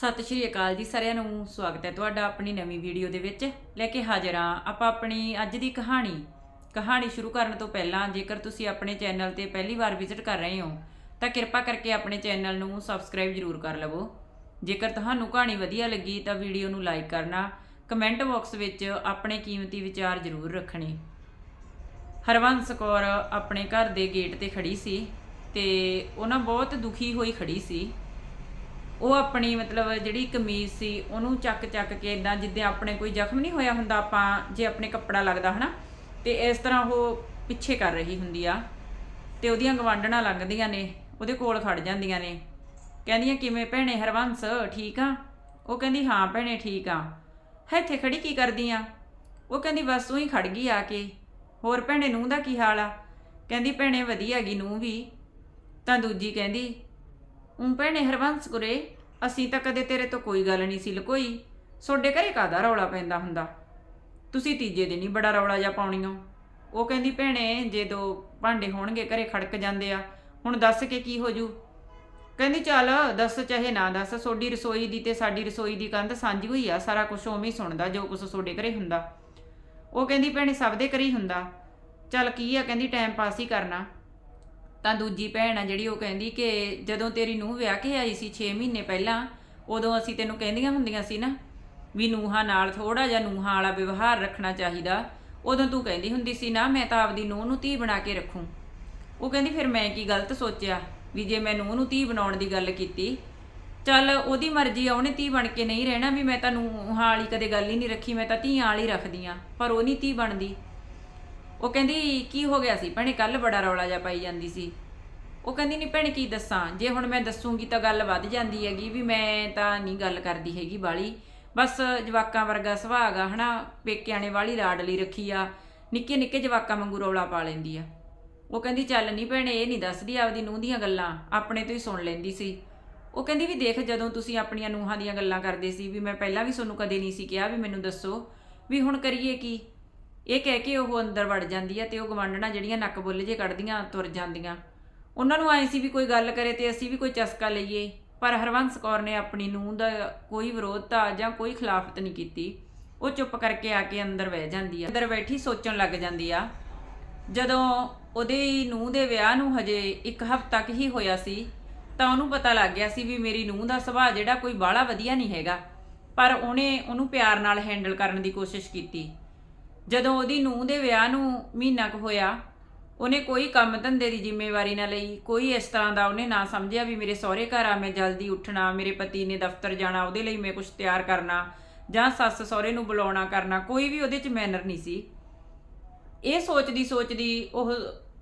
ਸਤਿ ਸ਼੍ਰੀ ਅਕਾਲ ਜੀ ਸਾਰਿਆਂ ਨੂੰ, ਸਵਾਗਤ ਹੈ ਤੁਹਾਡਾ ਆਪਣੀ ਨਵੀਂ ਵੀਡੀਓ ਦੇ ਵਿੱਚ। ਲੈ ਕੇ ਹਾਜ਼ਰ ਹਾਂ ਆਪਾਂ ਆਪਣੀ ਅੱਜ ਦੀ ਕਹਾਣੀ। ਕਹਾਣੀ ਸ਼ੁਰੂ ਕਰਨ ਤੋਂ ਪਹਿਲਾਂ ਜੇਕਰ ਤੁਸੀਂ ਆਪਣੇ ਚੈਨਲ ਤੇ ਪਹਿਲੀ ਵਾਰ ਵਿਜ਼ਿਟ ਕਰ ਰਹੇ ਹੋ, ਤਾਂ ਕਿਰਪਾ ਕਰਕੇ ਆਪਣੇ ਚੈਨਲ ਨੂੰ ਸਬਸਕ੍ਰਾਈਬ ਜ਼ਰੂਰ ਕਰ ਲਵੋ। ਜੇਕਰ ਤੁਹਾਨੂੰ ਕਹਾਣੀ ਵਧੀਆ ਲੱਗੀ ਤਾਂ ਵੀਡੀਓ ਨੂੰ ਲਾਈਕ ਕਰਨਾ, ਕਮੈਂਟ ਬਾਕਸ ਵਿੱਚ ਆਪਣੇ ਕੀਮਤੀ ਵਿਚਾਰ ਜ਼ਰੂਰ ਰੱਖਣੇ। ਹਰਵੰਸ ਕੌਰ ਆਪਣੇ ਘਰ ਦੇ ਗੇਟ ਤੇ ਖੜੀ ਸੀ ਤੇ ਉਹਨਾਂ ਬਹੁਤ ਦੁਖੀ ਹੋਈ ਖੜੀ ਸੀ। ਉਹ ਆਪਣੀ ਮਤਲਬ ਜਿਹੜੀ ਕਮੀਜ਼ ਸੀ, ਉਹਨੂੰ ਚੱਕ ਚੱਕ ਕੇ ਇਦਾਂ ਜਿੱਦਾਂ ਆਪਣੇ ਕੋਈ ਜ਼ਖਮ ਨਹੀਂ ਹੋਇਆ ਹੁੰਦਾ, ਆਪਾਂ ਜੇ ਆਪਣੇ ਕੱਪੜਾ ਲੱਗਦਾ, ਹਨਾ? ਤੇ ਇਸ ਤਰ੍ਹਾਂ ਉਹ ਪਿੱਛੇ ਕਰ ਰਹੀ ਹੁੰਦੀ ਆ। ਤੇ ਉਹਦੀਆਂ ਗਵਾਂਢਣਾ ਲੰਘਦੀਆਂ ਨੇ, ਉਹਦੇ ਕੋਲ ਖੜ ਜਾਂਦੀਆਂ ਨੇ। ਕਹਿੰਦੀਆਂ, ਕਿਵੇਂ ਭੈਣੇ ਹਰਵੰਸ, ਠੀਕ ਆ? ਉਹ ਕਹਿੰਦੀ, ਹਾਂ ਭੈਣੇ, ਠੀਕ ਆ। ਇੱਥੇ ਖੜੀ ਕੀ ਕਰਦੀ ਆ? ਉਹ ਕਹਿੰਦੀ, ਬਸ ਉਹੀ ਖੜ ਗਈ ਆ ਕੇ। ਹੋਰ ਭੈਣੇ ਨੂੰ ਦਾ ਕੀ ਹਾਲ ਆ? ਕਹਿੰਦੀ, ਭੈਣੇ, ਵਧੀਆ ਹੈਗੀ ਨੂੰ ਵੀ। ਤਾਂ ਦੂਜੀ ਕਹਿੰਦੀ ਉਂ ਭੈਣੇ ਹਰਵੰਸ ਗੁਰੇ ਅਸੀਂ ਤਾਂ ਕਦੇ ਤੇਰੇ ਤੋਂ ਕੋਈ ਗੱਲ ਨਹੀਂ ਸੀ ਲਕੋਈ। ਸੋਡੇ ਘਰੇ ਕਾਦਾ ਰੌਲਾ ਪੈਂਦਾ ਹੁੰਦਾ? ਤੁਸੀਂ ਤੀਜੇ ਦਿਨ ਹੀ ਬੜਾ ਰੌਲਾ ਜਾ ਪਾਉਣੀਓ ਉਹ ਕਹਿੰਦੀ, ਭੈਣੇ, ਜੇ ਦੋ ਭਾਂਡੇ ਹੋਣਗੇ, ਘਰੇ ਖੜਕ ਜਾਂਦੇ ਆ। ਹੁਣ ਦੱਸ ਕੇ ਕੀ ਹੋ ਜੂ ਕਹਿੰਦੀ, ਚੱਲ, ਦੱਸ ਚਾਹੇ ਨਾ ਦੱਸ, ਸੋਡੀ ਰਸੋਈ ਦੀ ਤੇ ਸਾਡੀ ਰਸੋਈ ਦੀ ਕੰਧ ਸਾਂਝੀ ਹੋਈ ਆ। ਸਾਰਾ ਕੁਝ ਉਵੇਂ ਹੀ ਸੁਣਦਾ, ਜੋ ਕੁਝ ਸੋਡੇ ਘਰੇ ਹੁੰਦਾ। ਉਹ ਕਹਿੰਦੀ, ਭੈਣੇ, ਸਭ ਦੇ ਘਰੇ ਹੀ ਹੁੰਦਾ। ਚੱਲ, ਕੀ ਆ? ਕਹਿੰਦੀ ਟਾਈਮ ਪਾਸ ਹੀ ਕਰਨਾ। ਤਾਂ ਦੂਜੀ ਭੈਣ ਆ ਜਿਹੜੀ ਉਹ ਕਹਿੰਦੀ ਕਿ ਜਦੋਂ ਤੇਰੀ ਨੂੰਹ ਵਿਆਹ ਕੇ ਆਈ ਸੀ 6 ਮਹੀਨੇ ਪਹਿਲਾਂ, ਉਦੋਂ ਅਸੀਂ ਤੈਨੂੰ ਕਹਿੰਦੀਆਂ ਹੁੰਦੀਆਂ ਸੀ ਨਾ ਵੀ ਨੂੰਹਾਂ ਨਾਲ ਥੋੜਾ ਜਿਹਾ ਨੂੰਹਾਂ ਵਾਲਾ ਵਿਵਹਾਰ ਰੱਖਣਾ ਚਾਹੀਦਾ। ਉਦੋਂ ਤੂੰ ਕਹਿੰਦੀ ਹੁੰਦੀ ਸੀ ਨਾ, ਮੈਂ ਤਾਂ ਆਪਦੀ ਨੂੰਹ ਨੂੰ ਧੀ ਬਣਾ ਕੇ ਰੱਖੂੰ। ਉਹ ਕਹਿੰਦੀ, ਫਿਰ ਮੈਂ ਕੀ ਗਲਤ ਸੋਚਿਆ ਵੀ ਜੇ ਮੈਂ ਨੂੰਹ ਨੂੰ ਧੀ ਬਣਾਉਣ ਦੀ ਗੱਲ ਕੀਤੀ, ਚੱਲ ਉਹਦੀ ਮਰਜ਼ੀ ਆ, ਉਹਨੇ ਧੀ ਬਣ ਕੇ ਨਹੀਂ ਰਹਿਣਾ ਵੀ ਮੈਂ ਤਾਂ ਨੂੰਹਾਂ ਵਾਲੀ ਕਦੇ ਗੱਲ ਹੀ ਨਹੀਂ ਰੱਖੀ, ਮੈਂ ਤਾਂ ਧੀਆਂ ਵਾਲੀ ਰੱਖਦੀ ਆ, ਪਰ ਉਹ ਨਹੀਂ ਧੀ ਬਣਦੀ। ਉਹ ਕਹਿੰਦੀ, ਕੀ ਹੋ ਗਿਆ ਸੀ? ਭੈਣੇ ਕੱਲ ਬੜਾ ਰੌਲਾ ਜਿਹਾ ਪਾਈ ਜਾਂਦੀ ਸੀ। ਉਹ ਕਹਿੰਦੀ ਨਹੀਂ ਭੈਣੇ, ਕੀ ਦੱਸਾਂ? ਜੇ ਹੁਣ ਮੈਂ ਦੱਸੂਗੀ ਤਾਂ ਗੱਲ ਵੱਧ ਜਾਂਦੀ ਹੈਗੀ ਵੀ ਮੈਂ ਤਾਂ ਨਹੀਂ ਗੱਲ ਕਰਦੀ ਹੈਗੀ ਬਾਲੀ। ਬਸ ਜਵਾਕਾਂ ਵਰਗਾ ਸੁਭਾਅ ਗਾ, ਹਨਾ? ਪੇਕਿਆਂ ਨੇ ਵਾਲੀ ਲਾਡਲੀ ਰੱਖੀ ਆ। ਨਿੱਕੇ ਨਿੱਕੇ ਜਵਾਕਾਂ ਵਾਂਗੂ ਰੌਲਾ ਪਾ ਲੈਂਦੀ ਆ। ਉਹ ਕਹਿੰਦੀ, ਚੱਲ ਨਹੀਂ ਭੈਣੇ, ਇਹ ਨਹੀਂ ਦੱਸਦੀ ਆਪਦੀ ਨੂੰਹ ਦੀਆਂ ਗੱਲਾਂ। ਆਪਣੇ ਤੋਂ ਹੀ ਸੁਣ ਲੈਂਦੀ ਸੀ। ਉਹ ਕਹਿੰਦੀ ਵੀ ਦੇਖ ਜਦੋਂ ਤੁਸੀਂ ਆਪਣੀਆਂ ਨੂੰਹਾਂ ਦੀਆਂ ਗੱਲਾਂ ਕਰਦੇ ਸੀ ਵੀ ਮੈਂ ਪਹਿਲਾਂ ਵੀ ਤੁਹਾਨੂੰ ਕਦੇ ਨਹੀਂ ਸੀ ਕਿਹਾ ਵੀ ਮੈਨੂੰ ਦੱਸੋ। ਵੀ ਹੁਣ ਕਰੀਏ ਕੀ? ਇਹ ਕਹਿ ਕੇ ਉਹ ਅੰਦਰ ਵੜ ਜਾਂਦੀ ਆ ਤੇ ਉਹ ਗਵਾਂਢਣਾ ਜਿਹੜੀਆਂ ਨੱਕ ਬੁੱਲ ਜੇ ਕੱਢਦੀਆਂ, ਤੁਰ ਜਾਂਦੀਆਂ। ਉਹਨਾਂ ਨੂੰ ਆਏ ਸੀ ਵੀ ਕੋਈ ਗੱਲ ਕਰੇ ਤੇ ਅਸੀਂ ਵੀ ਕੋਈ ਚਸਕਾ ਲਈਏ, ਪਰ ਹਰਵੰਸ ਕੌਰ ਨੇ ਆਪਣੀ ਨੂੰਹ ਦਾ ਕੋਈ ਵਿਰੋਧਤਾ ਜਾਂ ਕੋਈ ਖਿਲਾਫਤ ਨਹੀਂ ਕੀਤੀ। ਉਹ ਚੁੱਪ ਕਰਕੇ ਆ ਕੇ ਅੰਦਰ ਬਹਿ ਜਾਂਦੀ ਆ। ਅੰਦਰ ਬੈਠੀ ਸੋਚਣ ਲੱਗ ਜਾਂਦੀ ਆ, ਜਦੋਂ ਉਹਦੇ ਨੂੰਹ ਦੇ ਵਿਆਹ ਨੂੰ ਹਜੇ ਇੱਕ ਹਫ਼ਤਾ ਕੁ ਹੀ ਹੋਇਆ ਸੀ, ਤਾਂ ਉਹਨੂੰ ਪਤਾ ਲੱਗ ਗਿਆ ਸੀ ਵੀ ਮੇਰੀ ਨੂੰਹ ਦਾ ਸੁਭਾਅ ਜਿਹੜਾ ਕੋਈ ਬਾਹਲਾ ਵਧੀਆ ਨਹੀਂ ਹੈਗਾ। ਪਰ ਉਹਨੇ ਉਹਨੂੰ ਪਿਆਰ ਨਾਲ ਹੈਂਡਲ ਕਰਨ ਦੀ ਕੋਸ਼ਿਸ਼ ਕੀਤੀ। ਜਦੋਂ ਉਹਦੀ ਨੂੰਹ ਦੇ ਵਿਆਹ ਨੂੰ ਮਹੀਨਾ ਕੁ ਹੋਇਆ, ਉਹਨੇ ਕੋਈ ਕੰਮ ਧੰਦੇ ਦੀ ਜ਼ਿੰਮੇਵਾਰੀ ਨਾ ਲਈ, ਕੋਈ ਇਸ ਤਰ੍ਹਾਂ ਦਾ ਉਹਨੇ ਨਾ ਸਮਝਿਆ ਵੀ ਮੇਰੇ ਸਹੁਰੇ ਘਰ ਆ, ਮੈਂ ਜਲਦੀ ਉੱਠਣਾ, ਮੇਰੇ ਪਤੀ ਨੇ ਦਫ਼ਤਰ ਜਾਣਾ, ਉਹਦੇ ਲਈ ਮੈਂ ਕੁਝ ਤਿਆਰ ਕਰਨਾ ਜਾਂ ਸੱਸ ਸਹੁਰੇ ਨੂੰ ਬੁਲਾਉਣਾ ਕਰਨਾ, ਕੋਈ ਵੀ ਉਹਦੇ 'ਚ ਮੈਨਰ ਨਹੀਂ ਸੀ। ਇਹ ਸੋਚਦੀ ਸੋਚਦੀ ਉਹ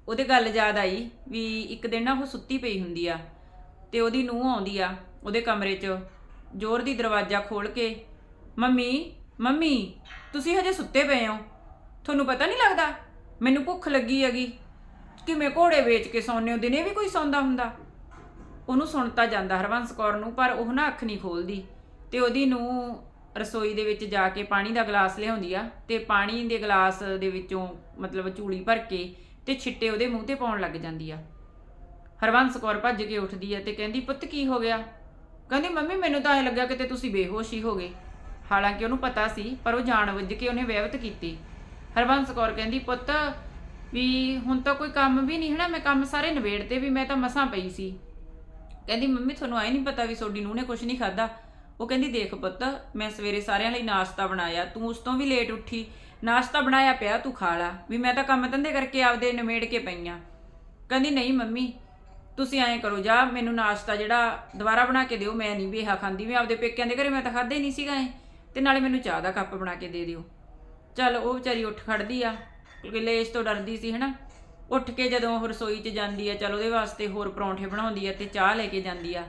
ਉਹਦੇ ਗੱਲ ਯਾਦ ਆਈ ਵੀ ਇੱਕ ਦਿਨ ਨਾ ਉਹ ਸੁੱਤੀ ਪਈ ਹੁੰਦੀ ਆ ਤੇ ਉਹਦੀ ਨੂੰਹ ਆਉਂਦੀ ਆ ਉਹਦੇ ਕਮਰੇ 'ਚ, ਜ਼ੋਰ ਦੀ ਦਰਵਾਜ਼ਾ ਖੋਲ ਕੇ, ਮੰਮੀ ਮੰਮੀ, ਤੁਸੀਂ ਹਜੇ ਸੁੱਤੇ ਪਏ ਹੋ? ਤੁਹਾਨੂੰ ਪਤਾ ਨਹੀਂ ਲੱਗਦਾ? ਮੈਨੂੰ ਭੁੱਖ ਲੱਗੀ ਹੈਗੀ। ਕਿਵੇਂ ਘੋੜੇ ਵੇਚ ਕੇ ਸੌਂਦੇ ਹੋ ਦਿਨੇ ਵੀ ਕੋਈ ਸੌਂਦਾ ਹੁੰਦਾ। ਉਹਨੂੰ ਸੁਣਤਾ ਜਾਂਦਾ ਹਰਵੰਸ ਕੌਰ ਨੂੰ, ਪਰ ਉਹ ਨਾ ਅੱਖ ਨਹੀਂ ਖੋਲਦੀ। ਤੇ ਉਹਦੀ ਨੂੰ ਰਸੋਈ ਦੇ ਵਿੱਚ ਜਾ ਕੇ ਪਾਣੀ ਦਾ ਗਲਾਸ ਲਿਆਉਂਦੀ ਆ ਤੇ ਪਾਣੀ ਦੇ ਗਲਾਸ ਦੇ ਵਿੱਚੋਂ ਮਤਲਬ ਝੂਲੀ ਭਰ ਕੇ ਤੇ ਛਿੱਟੇ ਉਹਦੇ ਮੂੰਹ ਤੇ ਪਾਉਣ ਲੱਗ ਜਾਂਦੀ ਆ। ਹਰਵੰਸ ਕੌਰ ਭੱਜ ਕੇ ਉੱਠਦੀ ਆ ਤੇ ਕਹਿੰਦੀ, ਪੁੱਤ ਕੀ ਹੋ ਗਿਆ? ਕਹਿੰਦੀ, ਮੰਮੀ, ਮੈਨੂੰ ਤਾਂ ਐ ਲੱਗਾ ਕਿਤੇ ਤੁਸੀਂ ਬੇਹੋਸ਼ ਹੀ ਹੋ ਗਏ ਹਾਲਾਂਕਿ ਉਹਨੂੰ ਪਤਾ ਸੀ, ਪਰ ਉਹ ਜਾਣ ਬੁੱਝ ਕੇ ਉਹਨੇ ਵਿਵਤ ਕੀਤੀ। ਹਰਬੰਸ ਕੌਰ ਕਹਿੰਦੀ, ਪੁੱਤ, ਵੀ ਹੁਣ ਤਾਂ ਕੋਈ ਕੰਮ ਵੀ ਨਹੀਂ ਹੈ ਨਾ ਮੈਂ ਕੰਮ ਸਾਰੇ ਨਿਬੇੜਤੇ ਵੀ ਮੈਂ ਤਾਂ ਮਸਾਂ ਪਈ ਸੀ। ਕਹਿੰਦੀ, ਮੰਮੀ, ਤੁਹਾਨੂੰ ਆਈ ਨਹੀਂ ਪਤਾ ਵੀ ਸੋਡੀ ਨੂੰਹ ਨੇ ਕੁਝ ਨਹੀਂ ਖਾਦਾ ਉਹ ਕਹਿੰਦੀ, ਦੇਖ ਪੁੱਤ, ਮੈਂ ਸਵੇਰੇ ਸਾਰਿਆਂ ਲਈ ਨਾਸ਼ਤਾ ਬਣਾਇਆ, ਤੂੰ ਉਸ ਤੋਂ ਵੀ ਲੇਟ ਉੱਠੀ। ਨਾਸ਼ਤਾ ਬਣਾਇਆ ਪਿਆ, ਤੂੰ ਖਾ ਲਾ, ਵੀ ਮੈਂ ਤਾਂ ਕੰਮ ਧੰਦੇ ਕਰਕੇ ਆਪਦੇ ਨਿਮੇੜ ਕੇ ਪਈਆਂ ਕਹਿੰਦੀ, ਨਹੀਂ ਮੰਮੀ, ਤੁਸੀਂ ਐਂ ਕਰੋ, ਜਾ ਮੈਨੂੰ ਨਾਸ਼ਤਾ ਜਿਹੜਾ ਦੁਬਾਰਾ ਬਣਾ ਕੇ ਦਿਓ, ਮੈਂ ਨਹੀਂ ਬੇਹਾ ਖਾਂਦੀ ਮੈਂ ਆਪਦੇ ਪੇਕਿਆਂ ਦੇ ਘਰੇ ਮੈਂ ਤਾਂ ਖਾਦਾ ਹੀ ਨਹੀਂ ਸੀਗਾ ਐ, ਤੇ ਨਾਲੇ ਮੈਨੂੰ ਚਾਹ ਦਾ ਕੱਪ ਬਣਾ ਕੇ ਦੇ ਦਿਓ। ਚੱਲ ਉਹ ਵਿਚਾਰੀ ਉੱਠ ਖੜਦੀ ਆ, ਕਿਉਂਕਿ ਲੇਸ਼ ਤੋਂ ਡਰਦੀ ਸੀ, ਹਨਾ? ਉੱਠ ਕੇ ਜਦੋਂ ਉਹ ਰਸੋਈ 'ਚ ਜਾਂਦੀ ਆ, ਚਲ ਉਹਦੇ ਵਾਸਤੇ ਹੋਰ ਪਰੌਂਠੇ ਬਣਾਉਂਦੀ ਆ ਤੇ ਚਾਹ ਲੈ ਕੇ ਜਾਂਦੀ ਆ।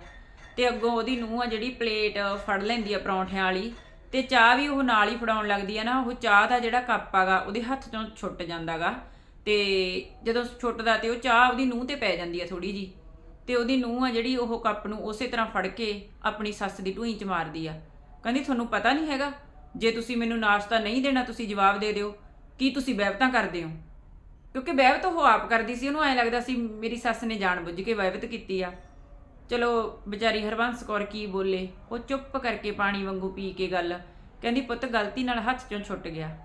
ਤੇ ਅੱਗੋਂ ਉਹਦੀ ਨੂੰਹ ਆ ਜਿਹੜੀ ਪਲੇਟ ਫੜ ਲੈਂਦੀ ਆ ਪਰੌਂਠਿਆਂ ਵਾਲੀ, ਤੇ ਚਾਹ ਵੀ ਉਹ ਨਾਲ ਹੀ ਫੜਾਉਣ ਲੱਗਦੀ ਆ ਨਾ, ਉਹ ਚਾਹ ਦਾ ਜਿਹੜਾ ਕੱਪ ਆਗਾ, ਉਹਦੇ ਹੱਥ ਤੋਂ ਛੁੱਟ ਜਾਂਦਾਗਾ। ਤੇ ਜਦੋਂ ਛੁੱਟਦਾ ਤੇ ਉਹ ਚਾਹ ਉਹਦੀ ਨੂੰਹ ਤੇ ਪੈ ਜਾਂਦੀ ਆ ਥੋੜੀ ਜੀ ਤੇ ਉਹਦੀ ਨੂੰਹ ਆ ਜਿਹੜੀ ਉਹ ਕੱਪ ਨੂੰ ਉਸੇ ਤਰ੍ਹਾਂ ਫੜ ਕੇ ਆਪਣੀ ਸੱਸ ਦੀ ਢੂਈ 'ਚ ਮਾਰਦੀ ਆ। ਕਹਿੰਦੀ, ਤੁਹਾਨੂੰ ਪਤਾ ਨਹੀਂ ਹੈਗਾ ਜੇ ਤੁਸੀਂ ਮੈਨੂੰ ਨਾਸ਼ਤਾ ਨਹੀਂ ਦੇਣਾ, ਤੁਸੀਂ ਜਵਾਬ ਦੇ ਦਿਓ। ਕੀ ਤੁਸੀਂ ਬੈਵਤਾਂ ਕਰਦੇ ਹੋ? ਕਿਉਂਕਿ ਬੈਵਤ ਉਹ ਆਪ ਕਰਦੀ ਸੀ, ਉਹਨੂੰ ਐਂ ਲੱਗਦਾ ਸੀ ਮੇਰੀ ਸੱਸ ਨੇ ਜਾਣ ਬੁੱਝ ਕੇ ਬਹਿਬਤ ਕੀਤੀ ਆ। ਚਲੋ, ਵਿਚਾਰੀ ਹਰਬੰਸ ਕੌਰ ਕੀ ਬੋਲੇ? ਉਹ ਚੁੱਪ ਕਰਕੇ ਪਾਣੀ ਵਾਂਗੂ ਪੀ ਕੇ ਗੱਲ ਕਹਿੰਦੀ, ਪੁੱਤ, ਗਲਤੀ ਨਾਲ ਹੱਥ ਚੋਂ ਛੁੱਟ ਗਿਆ।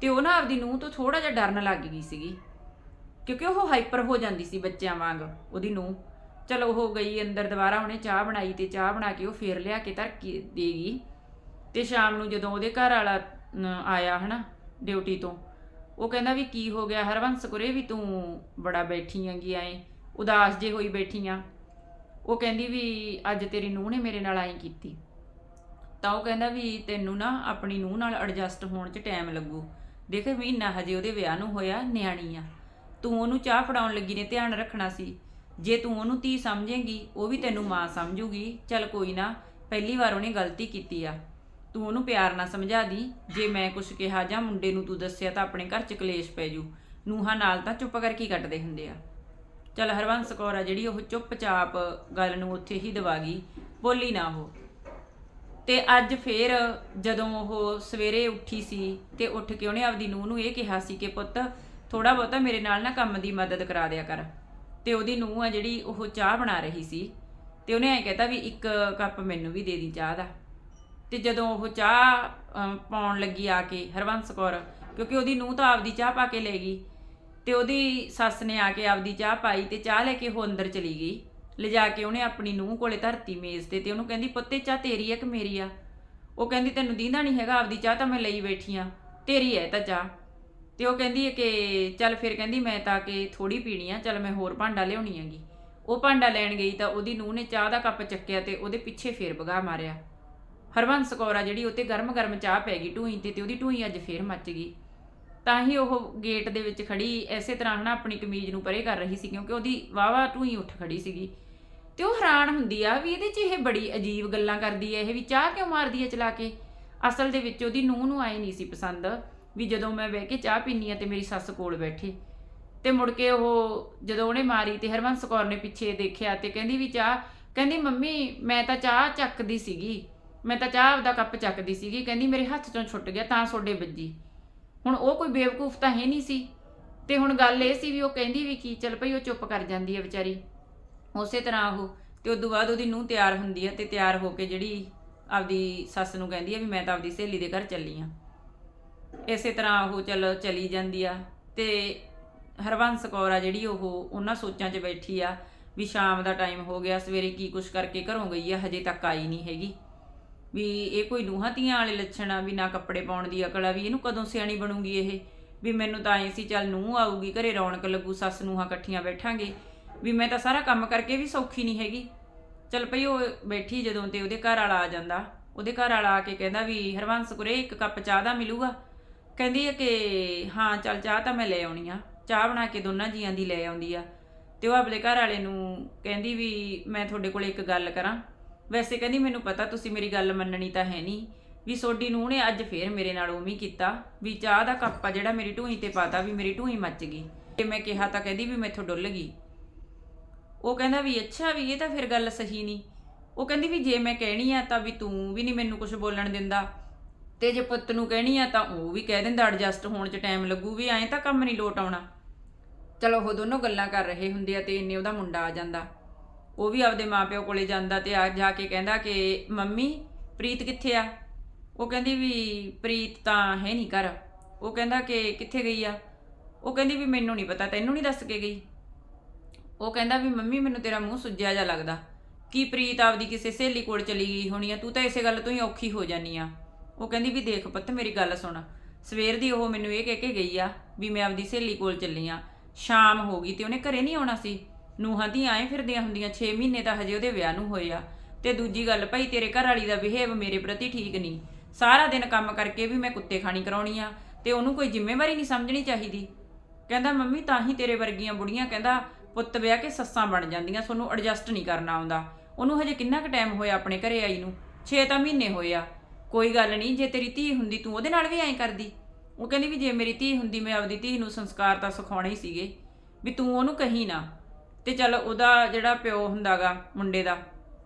ਤੇ ਉਹ ਨਾ ਆਪਦੀ ਨੂੰਹ ਤੋਂ ਥੋੜਾ ਜਿਹਾ ਡਰਨ ਲੱਗ ਗਈ ਸੀਗੀ। ਕਿਉਂਕਿ ਉਹ ਹਾਈਪਰ ਹੋ ਜਾਂਦੀ ਸੀ ਬੱਚਿਆਂ ਵਾਂਗ, ਉਹਦੀ ਨੂੰਹ। ਚਲੋ, ਉਹ ਗਈ ਅੰਦਰ ਦੁਬਾਰਾ, ਉਹਨੇ ਚਾਹ ਬਣਾਈ ਤੇ ਚਾਹ ਬਣਾ ਕੇ ਉਹ ਫੇਰ ਲਿਆ ਕੇ ਧਰ ਕੇ ਦੇਗੀ। ਤੇ ਸ਼ਾਮ ਨੂੰ ਜਦੋਂ ਉਹਦੇ ਘਰ ਵਾਲਾ ਅਮ, ਆਇਆ ਹਨਾ ਡਿਊਟੀ ਤੋਂ ਉਹ ਕਹਿੰਦਾ ਵੀ ਕੀ ਹੋ ਗਿਆ? ਹਰਵੰਸ ਕੁਰੇ ਵੀ ਤੂੰ ਬੜਾ ਬੈਠੀ ਹੈਗੀ ਐ ਉਦਾਸ ਜੇ ਹੋਈ ਬੈਠੀ ਆ। ਉਹ ਕਹਿੰਦੀ ਵੀ ਅੱਜ ਤੇਰੀ ਨੂੰਹ ਨੇ ਮੇਰੇ ਨਾਲ ਐਂ ਕੀਤੀ। ਤਾਂ ਉਹ ਕਹਿੰਦਾ ਵੀ ਤੈਨੂੰ ਨਾ ਆਪਣੀ ਨੂੰਹ ਨਾਲ ਐਡਜਸਟ ਹੋਣ 'ਚ ਟਾਈਮ ਲੱਗੂ। ਦੇਖ ਮਹੀਨਾ ਹਜੇ ਉਹਦੇ ਵਿਆਹ ਨੂੰ ਹੋਇਆ ਨਿਆਣੀ ਆ। ਤੂੰ ਉਹਨੂੰ ਚਾਹ ਫੜਾਉਣ ਲੱਗੀ ਨੇ ਧਿਆਨ ਰੱਖਣਾ ਸੀ। ਜੇ ਤੂੰ ਉਹਨੂੰ ਧੀ ਸਮਝੇਂਗੀ ਉਹ ਵੀ ਤੈਨੂੰ ਮਾਂ ਸਮਝੂਗੀ। ਚੱਲ ਕੋਈ ਨਾ ਪਹਿਲੀ ਵਾਰ ਉਹਨੇ ਗਲਤੀ ਕੀਤੀ ਆ। ਤੂੰ ਉਹਨੂੰ ਪਿਆਰ ਨਾਲ ਸਮਝਾ ਦੀ। ਜੇ ਮੈਂ ਕੁਝ ਕਿਹਾ ਜਾਂ ਮੁੰਡੇ ਨੂੰ ਤੂੰ ਦੱਸਿਆ ਤਾਂ ਆਪਣੇ ਘਰ 'ਚ ਕਲੇਸ਼ ਪੈ ਜੂ। ਨੂੰਹਾਂ ਨਾਲ ਤਾਂ ਚੁੱਪ ਕਰਕੇ ਹੀ ਕੱਟਦੇ ਹੁੰਦੇ ਆ। ਚੱਲ ਹਰਵੰਸ ਕੌਰ ਆ ਜਿਹੜੀ ਉਹ ਚੁੱਪਚਾਪ ਗੱਲ ਨੂੰ ਉੱਥੇ ਹੀ ਦਵਾ ਗਈ। ਬੋਲੀ ਨਾ ਉਹ। ਤੇ ਅੱਜ ਫੇਰ ਜਦੋਂ ਉਹ ਸਵੇਰੇ ਉੱਠੀ ਸੀ ਤੇ ਉੱਠ ਕੇ ਉਹਨੇ ਆਪਦੀ ਨੂੰਹ ਨੂੰ ਇਹ ਕਿਹਾ ਸੀ ਕਿ ਪੁੱਤ ਥੋੜਾ ਬਹੁਤਾ ਮੇਰੇ ਨਾਲ ਨਾ ਕੰਮ ਦੀ ਮਦਦ ਕਰਾ ਦਿਆ ਕਰ। ਤੇ ਉਹਦੀ ਨੂੰਹ ਆ ਜਿਹੜੀ ਉਹ ਚਾਹ ਬਣਾ ਰਹੀ ਸੀ। ਤੇ ਉਹਨੇ ਐ ਕਹਿਤਾ ਵੀ ਇੱਕ ਕੱਪ ਮੈਨੂੰ ਵੀ ਦੇ ਦੀ ਚਾਹ ਦਾ। ਤੇ ਜਦੋਂ ਉਹ ਚਾਹ ਅਮ, ਪਾਉਣ ਲੱਗੀ ਆ ਕੇ ਹਰਵੰਸ ਕੌਰ ਕਿਉਂਕਿ ਉਹਦੀ ਨੂੰਹ ਤਾਂ ਆਪਦੀ ਚਾਹ ਪਾ ਕੇ ਲੈ ਗਈ ਤੇ ਉਹਦੀ ਸੱਸ ਨੇ ਆ ਕੇ ਆਪਦੀ ਚਾਹ ਪਾਈ ਤੇ ਚਾਹ ਲੈ ਕੇ ਉਹ ਅੰਦਰ ਚਲੀ ਗਈ। ਲਿਜਾ ਕੇ ਉਹਨੇ ਆਪਣੀ ਨੂੰਹ ਕੋਲੇ ਧਰਤੀ ਮੇਜ਼ ਤੇ ਤੇ ਉਹਨੂੰ ਕਹਿੰਦੀ ਪੁੱਤੇ ਚਾਹ ਤੇਰੀ ਹੈ ਕਿ ਮੇਰੀ ਆ? ਉਹ ਕਹਿੰਦੀ ਤੈਨੂੰ ਦੀਂਦਾ ਨਹੀਂ ਹੈਗਾ ਆਪਦੀ ਚਾਹ ਤਾਂ ਮੈਂ ਲਈ ਬੈਠੀ ਆ। ਤੇਰੀ ਹੈ ਤਾਂ ਚਾਹ। ਤੇ ਉਹ ਕਹਿੰਦੀ ਹੈ ਕਿ ਚੱਲ ਫਿਰ ਕਹਿੰਦੀ ਮੈਂ ਤਾਂ ਕਿ ਥੋੜੀ ਪੀਣੀ ਆ ਚੱਲ ਮੈਂ ਹੋਰ ਭਾਂਡਾ ਲਿਆਉਣੀ ਹੈਗੀ। ਉਹ ਭਾਂਡਾ ਲੈਣ ਗਈ ਤਾਂ ਉਹਦੀ ਨੂੰਹ ਨੇ ਚਾਹ ਦਾ ਕੱਪ ਚੱਕਿਆ ਤੇ ਉਹਦੇ ਪਿੱਛੇ ਫੇਰ ਭਗਾ ਮਾਰਿਆ। ਹਰਵੰਸ ਕੌਰ ਆ ਜਿਹੜੀ ਉੱਤੇ ਗਰਮ-ਗਰਮ ਚਾਹ ਪੈ ਗਈ ਢੂਈ ਤੇ ਤੇ ਉਹਦੀ ਢੂਈ ਅੱਜ ਫੇਰ ਮੱਚ ਗਈ। ਤਾਂ ਹੀ ਉਹ ਗੇਟ ਦੇ ਵਿੱਚ ਖੜੀ ਐਸੇ ਤਰ੍ਹਾਂ ਹਨਾ ਆਪਣੀ ਕਮੀਜ਼ ਨੂੰ ਪਰੇ ਕਰ ਰਹੀ ਸੀ ਕਿਉਂਕਿ ਉਹਦੀ ਵਾਵਾ ਢੂਈ ਉੱਠ ਖੜੀ ਸੀਗੀ। ਤੇ ਉਹ ਹੈਰਾਨ ਹੁੰਦੀ ਆ ਵੀ ਇਹਦੇ 'ਚ ਇਹ ਬੜੀ ਅਜੀਬ ਗੱਲਾਂ ਕਰਦੀ ਹੈ ਇਹ ਵੀ ਚਾਹ ਕਿਉਂ ਮਾਰਦੀ ਹੈ ਚਲਾ ਕੇ? ਅਸਲ ਦੇ ਵਿੱਚ ਉਹਦੀ ਨੂੰਹ ਨੂੰ ਆਏ ਨਹੀਂ ਸੀ ਪਸੰਦ ਵੀ ਜਦੋਂ ਮੈਂ ਬਹਿ ਕੇ ਚਾਹ ਪੀਨੀ ਆ ਤੇ ਮੇਰੀ ਸੱਸ ਕੋਲ ਬੈਠੀ। ਤੇ ਮੁੜ ਕੇ ਉਹ ਜਦੋਂ ਉਹਨੇ ਮਾਰੀ ਤੇ ਹਰਵੰਸ ਕੌਰ ਨੇ ਪਿੱਛੇ ਦੇਖਿਆ ਤੇ ਕਹਿੰਦੀ ਵੀ ਚਾਹ, ਕਹਿੰਦੀ ਮੰਮੀ ਮੈਂ ਤਾਂ ਚਾਹ ਚੱਕਦੀ ਸੀਗੀ। ਮੈਂ ਤਾਂ ਚਾਹ ਆਪਦਾ ਕੱਪ ਚੱਕਦੀ ਸੀਗੀ, ਕਹਿੰਦੀ ਮੇਰੇ ਹੱਥ ਚੋਂ ਛੁੱਟ ਗਿਆ, ਤਾਂ ਸੋਡੇ ਵੱਜੀ। ਹੁਣ ਉਹ ਕੋਈ ਬੇਵਕੂਫ ਤਾਂ ਹੈ ਨਹੀਂ ਸੀ। ਤੇ ਹੁਣ ਗੱਲ ਇਹ ਸੀ ਵੀ ਉਹ ਕਹਿੰਦੀ ਵੀ ਕੀ, ਚੱਲ ਭਈ ਉਹ ਚੁੱਪ ਕਰ ਜਾਂਦੀ ਹੈ ਵਿਚਾਰੀ। ਉਸੇ ਤਰ੍ਹਾਂ ਉਹ, ਤੇ ਉਦੋਂ ਬਾਅਦ ਉਹਦੀ ਨੂੰਹ ਤਿਆਰ ਹੁੰਦੀ ਹੈ ਤੇ ਤਿਆਰ ਹੋ ਕੇ ਜਿਹੜੀ ਆਪਦੀ ਸੱਸ ਨੂੰ ਕਹਿੰਦੀ ਹੈ ਵੀ ਮੈਂ ਤਾਂ ਆਪਦੀ ਸਹੇਲੀ ਦੇ ਘਰ ਚੱਲੀ ਆ। ਇਸੇ ਤਰ੍ਹਾਂ ਉਹ ਚੱਲ ਚਲੀ ਜਾਂਦੀ ਆ ਤੇ ਹਰਵੰਸ ਕੌਰ ਆ ਜਿਹੜੀ ਉਹ ਉਹਨਾਂ ਸੋਚਾਂ 'ਚ ਬੈਠੀ ਆ ਵੀ ਸ਼ਾਮ ਦਾ ਟਾਈਮ ਹੋ ਗਿਆ, ਸਵੇਰੇ ਕੀ ਕੁਛ ਕਰਕੇ ਘਰੋਂ ਗਈ ਆ, ਹਜੇ ਤੱਕ ਆਈ ਨਹੀਂ ਹੈਗੀ। ਵੀ ਇਹ ਕੋਈ ਨੂੰਹਾਂ ਧੀਆਂ ਵਾਲੇ ਲੱਛਣ ਆ, ਵੀ ਨਾ ਕੱਪੜੇ ਪਾਉਣ ਦੀ ਅਕਲ ਆ, ਵੀ ਇਹਨੂੰ ਕਦੋਂ ਸਿਆਣੀ ਬਣੂਗੀ ਇਹ? ਵੀ ਮੈਨੂੰ ਤਾਂ ਐ ਸੀ, ਚੱਲ ਨੂੰਹ ਆਊਗੀ, ਘਰੇ ਰੌਣਕ ਲੱਗੂ, ਸੱਸ ਨੂੰਹਾਂ ਇਕੱਠੀਆਂ ਬੈਠਾਂਗੇ। ਵੀ ਮੈਂ ਤਾਂ ਸਾਰਾ ਕੰਮ ਕਰਕੇ ਵੀ ਸੌਖੀ ਨਹੀਂ ਹੈਗੀ। ਚੱਲ ਭਈ ਉਹ ਬੈਠੀ ਜਦੋਂ ਤੇ ਉਹਦੇ ਘਰ ਵਾਲਾ ਆ ਜਾਂਦਾ। ਉਹਦੇ ਘਰ ਵਾਲਾ ਆ ਕੇ ਕਹਿੰਦਾ ਵੀ, ਹਰਵੰਸ ਕੁਰੇ ਇੱਕ ਕੱਪ ਚਾਹ ਦਾ ਮਿਲੂਗਾ? ਕਹਿੰਦੀ ਹੈ ਕਿ, ਹਾਂ, ਚੱਲ ਚਾਹ ਤਾਂ ਮੈਂ ਲੈ ਆਉਣੀ ਆ। ਚਾਹ ਬਣਾ ਕੇ ਦੋਨਾਂ ਜੀਆਂ ਦੀ ਲੈ ਆਉਂਦੀ ਆ। ਤੇ ਉਹ ਆਪਣੇ ਘਰ ਵਾਲੇ ਨੂੰ ਕਹਿੰਦੀ ਵੀ, ਮੈਂ ਤੁਹਾਡੇ ਕੋਲ ਇੱਕ ਗੱਲ ਕਰਾਂ। ਵੈਸੇ ਕਹਿੰਦੀ ਮੈਨੂੰ ਪਤਾ ਤੁਸੀਂ ਮੇਰੀ ਗੱਲ ਮੰਨਣੀ ਤਾਂ ਹੈ ਨਹੀਂ, ਵੀ ਸੋਡੀ ਨੂੰ ਨੇ ਅੱਜ ਫੇਰ ਮੇਰੇ ਨਾਲ ਉਵੇਂ ਕੀਤਾ, ਵੀ ਚਾਹ ਦਾ ਕੱਪ ਆ ਜਿਹੜਾ ਮੇਰੀ ਢੂਹੀ ਤੇ ਪਾਤਾ ਵੀ ਮੇਰੀ ਢੂਹੀ ਮੱਚ ਗਈ। ਤੇ ਮੈਂ ਕਿਹਾ ਤਾਂ ਕਹਿੰਦੀ ਵੀ ਮੈਥੋਂ ਡੁੱਲ ਗਈ। ਉਹ ਕਹਿੰਦਾ ਵੀ ਅੱਛਾ ਵੀ ਇਹ ਤਾਂ ਫਿਰ ਗੱਲ ਸਹੀ ਨਹੀਂ। ਉਹ ਕਹਿੰਦੀ ਵੀ ਜੇ ਮੈਂ ਕਹਿਣੀ ਆ ਤਾਂ ਵੀ ਤੂੰ ਵੀ ਨਹੀਂ ਮੈਨੂੰ ਕੁਝ ਬੋਲਣ ਦਿੰਦਾ। ਤੇ ਜੇ ਪੁੱਤ ਨੂੰ ਕਹਿਣੀ ਆ ਤਾਂ ਉਹ ਵੀ ਕਹਿ ਦਿੰਦਾ ਐਡਜਸਟ ਹੋਣ 'ਚ ਟਾਈਮ ਲੱਗੂ ਵੀ ਐਂ ਤਾਂ ਕੰਮ ਨਹੀਂ ਲੋਟ ਆਉਣਾ। ਚਲੋ ਉਹ ਦੋਨੋਂ ਗੱਲਾਂ ਕਰ ਰਹੇ ਹੁੰਦੇ ਆ ਤੇ ਇੰਨੇ ਉਹਦਾ ਮੁੰਡਾ ਆ ਜਾਂਦਾ। ਉਹ ਵੀ ਆਪਦੇ ਮਾਪਿਓ ਕੋਲੇ ਜਾਂਦਾ ਤੇ ਆ ਜਾ ਕੇ ਕਹਿੰਦਾ ਕਿ, ਮੰਮੀ, ਪ੍ਰੀਤ ਕਿੱਥੇ ਆ? ਉਹ ਕਹਿੰਦੀ ਵੀ, ਪ੍ਰੀਤ ਤਾਂ ਹੈ ਨਹੀਂ ਘਰ। ਉਹ ਕਹਿੰਦਾ ਕਿ, ਕਿੱਥੇ ਗਈ ਆ? ਉਹ ਕਹਿੰਦੀ ਵੀ, ਮੈਨੂੰ ਨਹੀਂ ਪਤਾ, ਤੈਨੂੰ ਨਹੀਂ ਦੱਸ ਕੇ ਗਈ? ਉਹ ਕਹਿੰਦਾ ਵੀ, ਮੰਮੀ, ਮੈਨੂੰ ਤੇਰਾ ਮੂੰਹ ਸੁੱਜਿਆ ਜਾ ਲੱਗਦਾ। ਕੀ ਪ੍ਰੀਤ ਆਪਦੀ ਕਿਸੇ ਸਹੇਲੀ ਕੋਲ ਚਲੀ ਗਈ ਹੋਣੀ ਆ? ਤੂੰ ਤਾਂ ਇਸੇ ਗੱਲ ਤੋਂ ਹੀ ਔਖੀ ਹੋ ਜਾਨੀ ਆ। ਉਹ ਕਹਿੰਦੀ ਵੀ, ਦੇਖ ਪੁੱਤ, ਮੇਰੀ ਗੱਲ ਸੁਣ। ਸਵੇਰ ਦੀ ਉਹ ਮੈਨੂੰ ਇਹ ਕਹਿ ਕੇ ਗਈ ਆ ਵੀ ਮੈਂ ਆਪਦੀ ਸਹੇਲੀ ਕੋਲ ਚੱਲੀ ਆ। ਸ਼ਾਮ ਹੋ ਗਈ ਤੇ ਉਹਨੇ ਘਰੇ ਨਹੀਂ ਆਉਣਾ ਸੀ? ਨੂੰਹਾਂ ਦੀ ਆਏ ਫਿਰਦੀਆਂ ਹੁੰਦੀਆਂ 6 ਮਹੀਨੇ ਤਾਂ ਹਜੇ ਉਹਦੇ ਵਿਆਹ ਨੂੰ ਹੋਏ ਆ। ਤੇ ਦੂਜੀ ਗੱਲ, ਭਾਈ ਤੇਰੇ ਘਰ ਵਾਲੀ ਦਾ ਬਿਹੇਵ ਮੇਰੇ ਪ੍ਰਤੀ ਠੀਕ ਨਹੀਂ। ਸਾਰਾ ਦਿਨ ਕੰਮ ਕਰਕੇ ਵੀ ਮੈਂ ਕੁੱਤੇ ਖਾਣੀ ਕਰਾਉਣੀ ਆ, ਤੇ ਉਹਨੂੰ ਕੋਈ ਜ਼ਿੰਮੇਵਾਰੀ ਨਹੀਂ ਸਮਝਣੀ ਚਾਹੀਦੀ। ਕਹਿੰਦਾ, ਮੰਮੀ, ਤਾਂ ਹੀ ਤੇਰੇ ਵਰਗੀਆਂ ਬੁੜੀਆਂ, ਕਹਿੰਦਾ, ਪੁੱਤ ਵਿਆਹ ਕੇ ਸੱਸਾਂ ਬਣ ਜਾਂਦੀਆਂ ਤੁਹਾਨੂੰ ਐਡਜਸਟ ਨਹੀਂ ਕਰਨਾ ਆਉਂਦਾ। ਉਹਨੂੰ ਹਜੇ ਕਿੰਨਾ ਕੁ ਟਾਈਮ ਹੋਇਆ ਆਪਣੇ ਘਰੇ ਆਈ ਨੂੰ? 6 ਤਾਂ ਮਹੀਨੇ ਹੋਏ ਆ। ਕੋਈ ਗੱਲ ਨਹੀਂ, ਜੇ ਤੇਰੀ ਧੀ ਹੁੰਦੀ, ਤੂੰ ਉਹਦੇ ਨਾਲ ਵੀ ਐਂ ਕਰਦੀ। ਉਹ ਕਹਿੰਦੀ ਵੀ ਜੇ ਮੇਰੀ ਧੀ ਹੁੰਦੀ, ਮੈਂ ਆਪਦੀ ਧੀ ਨੂੰ ਸੰਸਕਾਰ ਤਾਂ ਸਿਖਾਉਣੇ ਹੀ ਸੀਗੇ, ਵੀ ਤੂੰ ਉਹਨੂੰ ਕਹੀ ਨਾ। ਤੇ ਚੱਲ ਉਹਦਾ ਜਿਹੜਾ ਪਿਓ ਹੁੰਦਾਗਾ ਮੁੰਡੇ ਦਾ,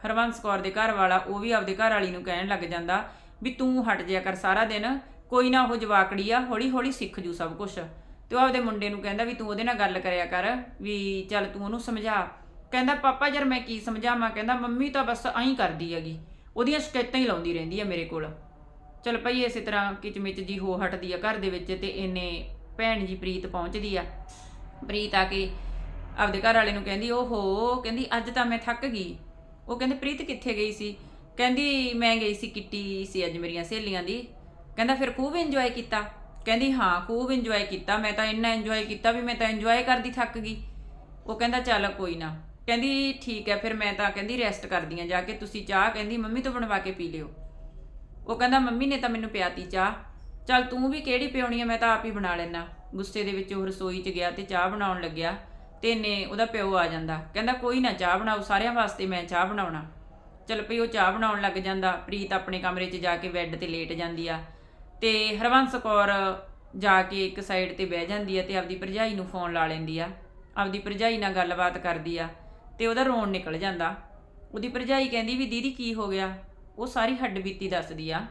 ਹਰਵੰਸ ਕੌਰ ਦੇ ਘਰ ਵਾਲਾ, ਉਹ ਵੀ ਆਪਦੇ ਘਰ ਵਾਲੀ ਨੂੰ ਕਹਿਣ ਲੱਗ ਜਾਂਦਾ ਵੀ ਤੂੰ ਹਟ ਜਿਆ ਕਰ ਸਾਰਾ ਦਿਨ, ਕੋਈ ਨਾ ਉਹ ਜਵਾਕੜੀ ਆ ਹੌਲੀ ਹੌਲੀ ਸਿੱਖ ਜੂ ਸਭ ਕੁਝ ਤੇ ਉਹ ਆਪਦੇ ਮੁੰਡੇ ਨੂੰ ਕਹਿੰਦਾ ਵੀ ਤੂੰ ਉਹਦੇ ਨਾਲ ਗੱਲ ਕਰਿਆ ਕਰ, ਵੀ ਚੱਲ ਤੂੰ ਉਹਨੂੰ ਸਮਝਾ। ਕਹਿੰਦਾ, ਪਾਪਾ ਯਾਰ ਮੈਂ ਕੀ ਸਮਝਾਵਾਂ? ਕਹਿੰਦਾ, ਮੰਮੀ ਤਾਂ ਬਸ ਐਂ ਕਰਦੀ ਹੈਗੀ, ਉਹਦੀਆਂ ਸ਼ਿਕਾਇਤਾਂ ਹੀ ਲਾਉਂਦੀ ਰਹਿੰਦੀ ਆ ਮੇਰੇ ਕੋਲ। ਚਲ ਭਈ ਇਸੇ ਤਰ੍ਹਾਂ ਕਿਚਮਿਚ ਜੀ ਹੋ ਹਟਦੀ ਆ ਘਰ ਦੇ ਵਿੱਚ ਤੇ ਇਹਨੇ ਭੈਣ ਜੀ ਪ੍ਰੀਤ ਪਹੁੰਚਦੀ ਆ। ਪ੍ਰੀਤ ਆ ਕੇ ਆਪਦੇ ਘਰ ਵਾਲੇ ਨੂੰ ਕਹਿੰਦੀ, ਓਹੋ, ਕਹਿੰਦੀ ਅੱਜ ਤਾਂ ਮੈਂ ਥੱਕ ਗਈ। ਉਹ ਕਹਿੰਦੇ, ਪ੍ਰੀਤ ਕਿੱਥੇ ਗਈ ਸੀ? ਕਹਿੰਦੀ, ਮੈਂ ਗਈ ਸੀ, ਕਿੱਟੀ ਸੀ ਅੱਜ ਮੇਰੀਆਂ ਸਹੇਲੀਆਂ ਦੀ। ਕਹਿੰਦਾ, ਫਿਰ ਖੂਬ ਇੰਜੋਏ ਕੀਤਾ। ਕਹਿੰਦੀ, ਹਾਂ, ਖੂਬ ਇੰਜੋਏ ਕੀਤਾ। ਮੈਂ ਤਾਂ ਇੰਨਾ ਇੰਜੋਏ ਕੀਤਾ ਵੀ ਮੈਂ ਤਾਂ ਇੰਜੋਏ ਕਰਦੀ ਥੱਕ ਗਈ। ਉਹ ਕਹਿੰਦਾ, ਚੱਲ ਕੋਈ ਨਾ। ਕਹਿੰਦੀ, ਠੀਕ ਹੈ, ਫਿਰ ਮੈਂ ਤਾਂ ਕਹਿੰਦੀ ਰੈਸਟ ਕਰਦੀ ਆ ਜਾ ਕੇ ਤੁਸੀਂ ਚਾਹ ਕਹਿੰਦੀ ਮੰਮੀ ਤੋਂ ਬਣਵਾ ਕੇ ਪੀ ਲਿਓ। ਉਹ ਕਹਿੰਦਾ, ਮੰਮੀ ਨੇ ਤਾਂ ਮੈਨੂੰ ਪਿਆਤੀ ਚਾਹ। ਚੱਲ ਤੂੰ ਵੀ ਕਿਹੜੀ ਪਿਉਣੀ ਹੈ, ਮੈਂ ਤਾਂ ਆਪ ਹੀ ਬਣਾ ਲੈਣਾ ਗੁੱਸੇ ਦੇ ਵਿੱਚ ਉਹ ਰਸੋਈ 'ਚ ਗਿਆ ਤੇ ਚਾਹ ਬਣਾਉਣ ਲੱਗਿਆ। ਤੇ ਇਹਨੇ ਉਹਦਾ ਪਿਓ ਆ ਜਾਂਦਾ। ਕਹਿੰਦਾ, ਕੋਈ ਨਾ, ਚਾਹ ਬਣਾਓ, ਸਾਰਿਆਂ ਵਾਸਤੇ ਮੈਂ ਚਾਹ ਬਣਾਉਣਾ। ਚੱਲ ਪਈ ਉਹ ਚਾਹ ਬਣਾਉਣ ਲੱਗ ਜਾਂਦਾ। ਪ੍ਰੀਤ ਆਪਣੇ ਕਮਰੇ 'ਚ ਜਾ ਕੇ ਬੈੱਡ ਤੇ ਲੇਟ ਜਾਂਦੀ ਆ ਤੇ ਹਰਵੰਸ ਕੌਰ ਜਾ ਕੇ ਇੱਕ ਸਾਈਡ ਤੇ ਬਹਿ ਜਾਂਦੀ ਆ ਤੇ ਆਪਦੀ ਭਰਜਾਈ ਨੂੰ ਫੋਨ ਲਾ ਲੈਂਦੀ ਆ। ਆਪਦੀ ਭਰਜਾਈ ਨਾਲ ਗੱਲਬਾਤ ਕਰਦੀ ਆ ਤੇ ਉਹਦਾ ਰੋਣ ਨਿਕਲ ਜਾਂਦਾ। ਉਹਦੀ ਭਰਜਾਈ ਕਹਿੰਦੀ ਵੀ, ਦੀਦੀ, ਕੀ ਹੋ ਗਿਆ? ਉਹ ਸਾਰੀ ਹੱਡਬੀਤੀ ਦੱਸਦੀ ਆ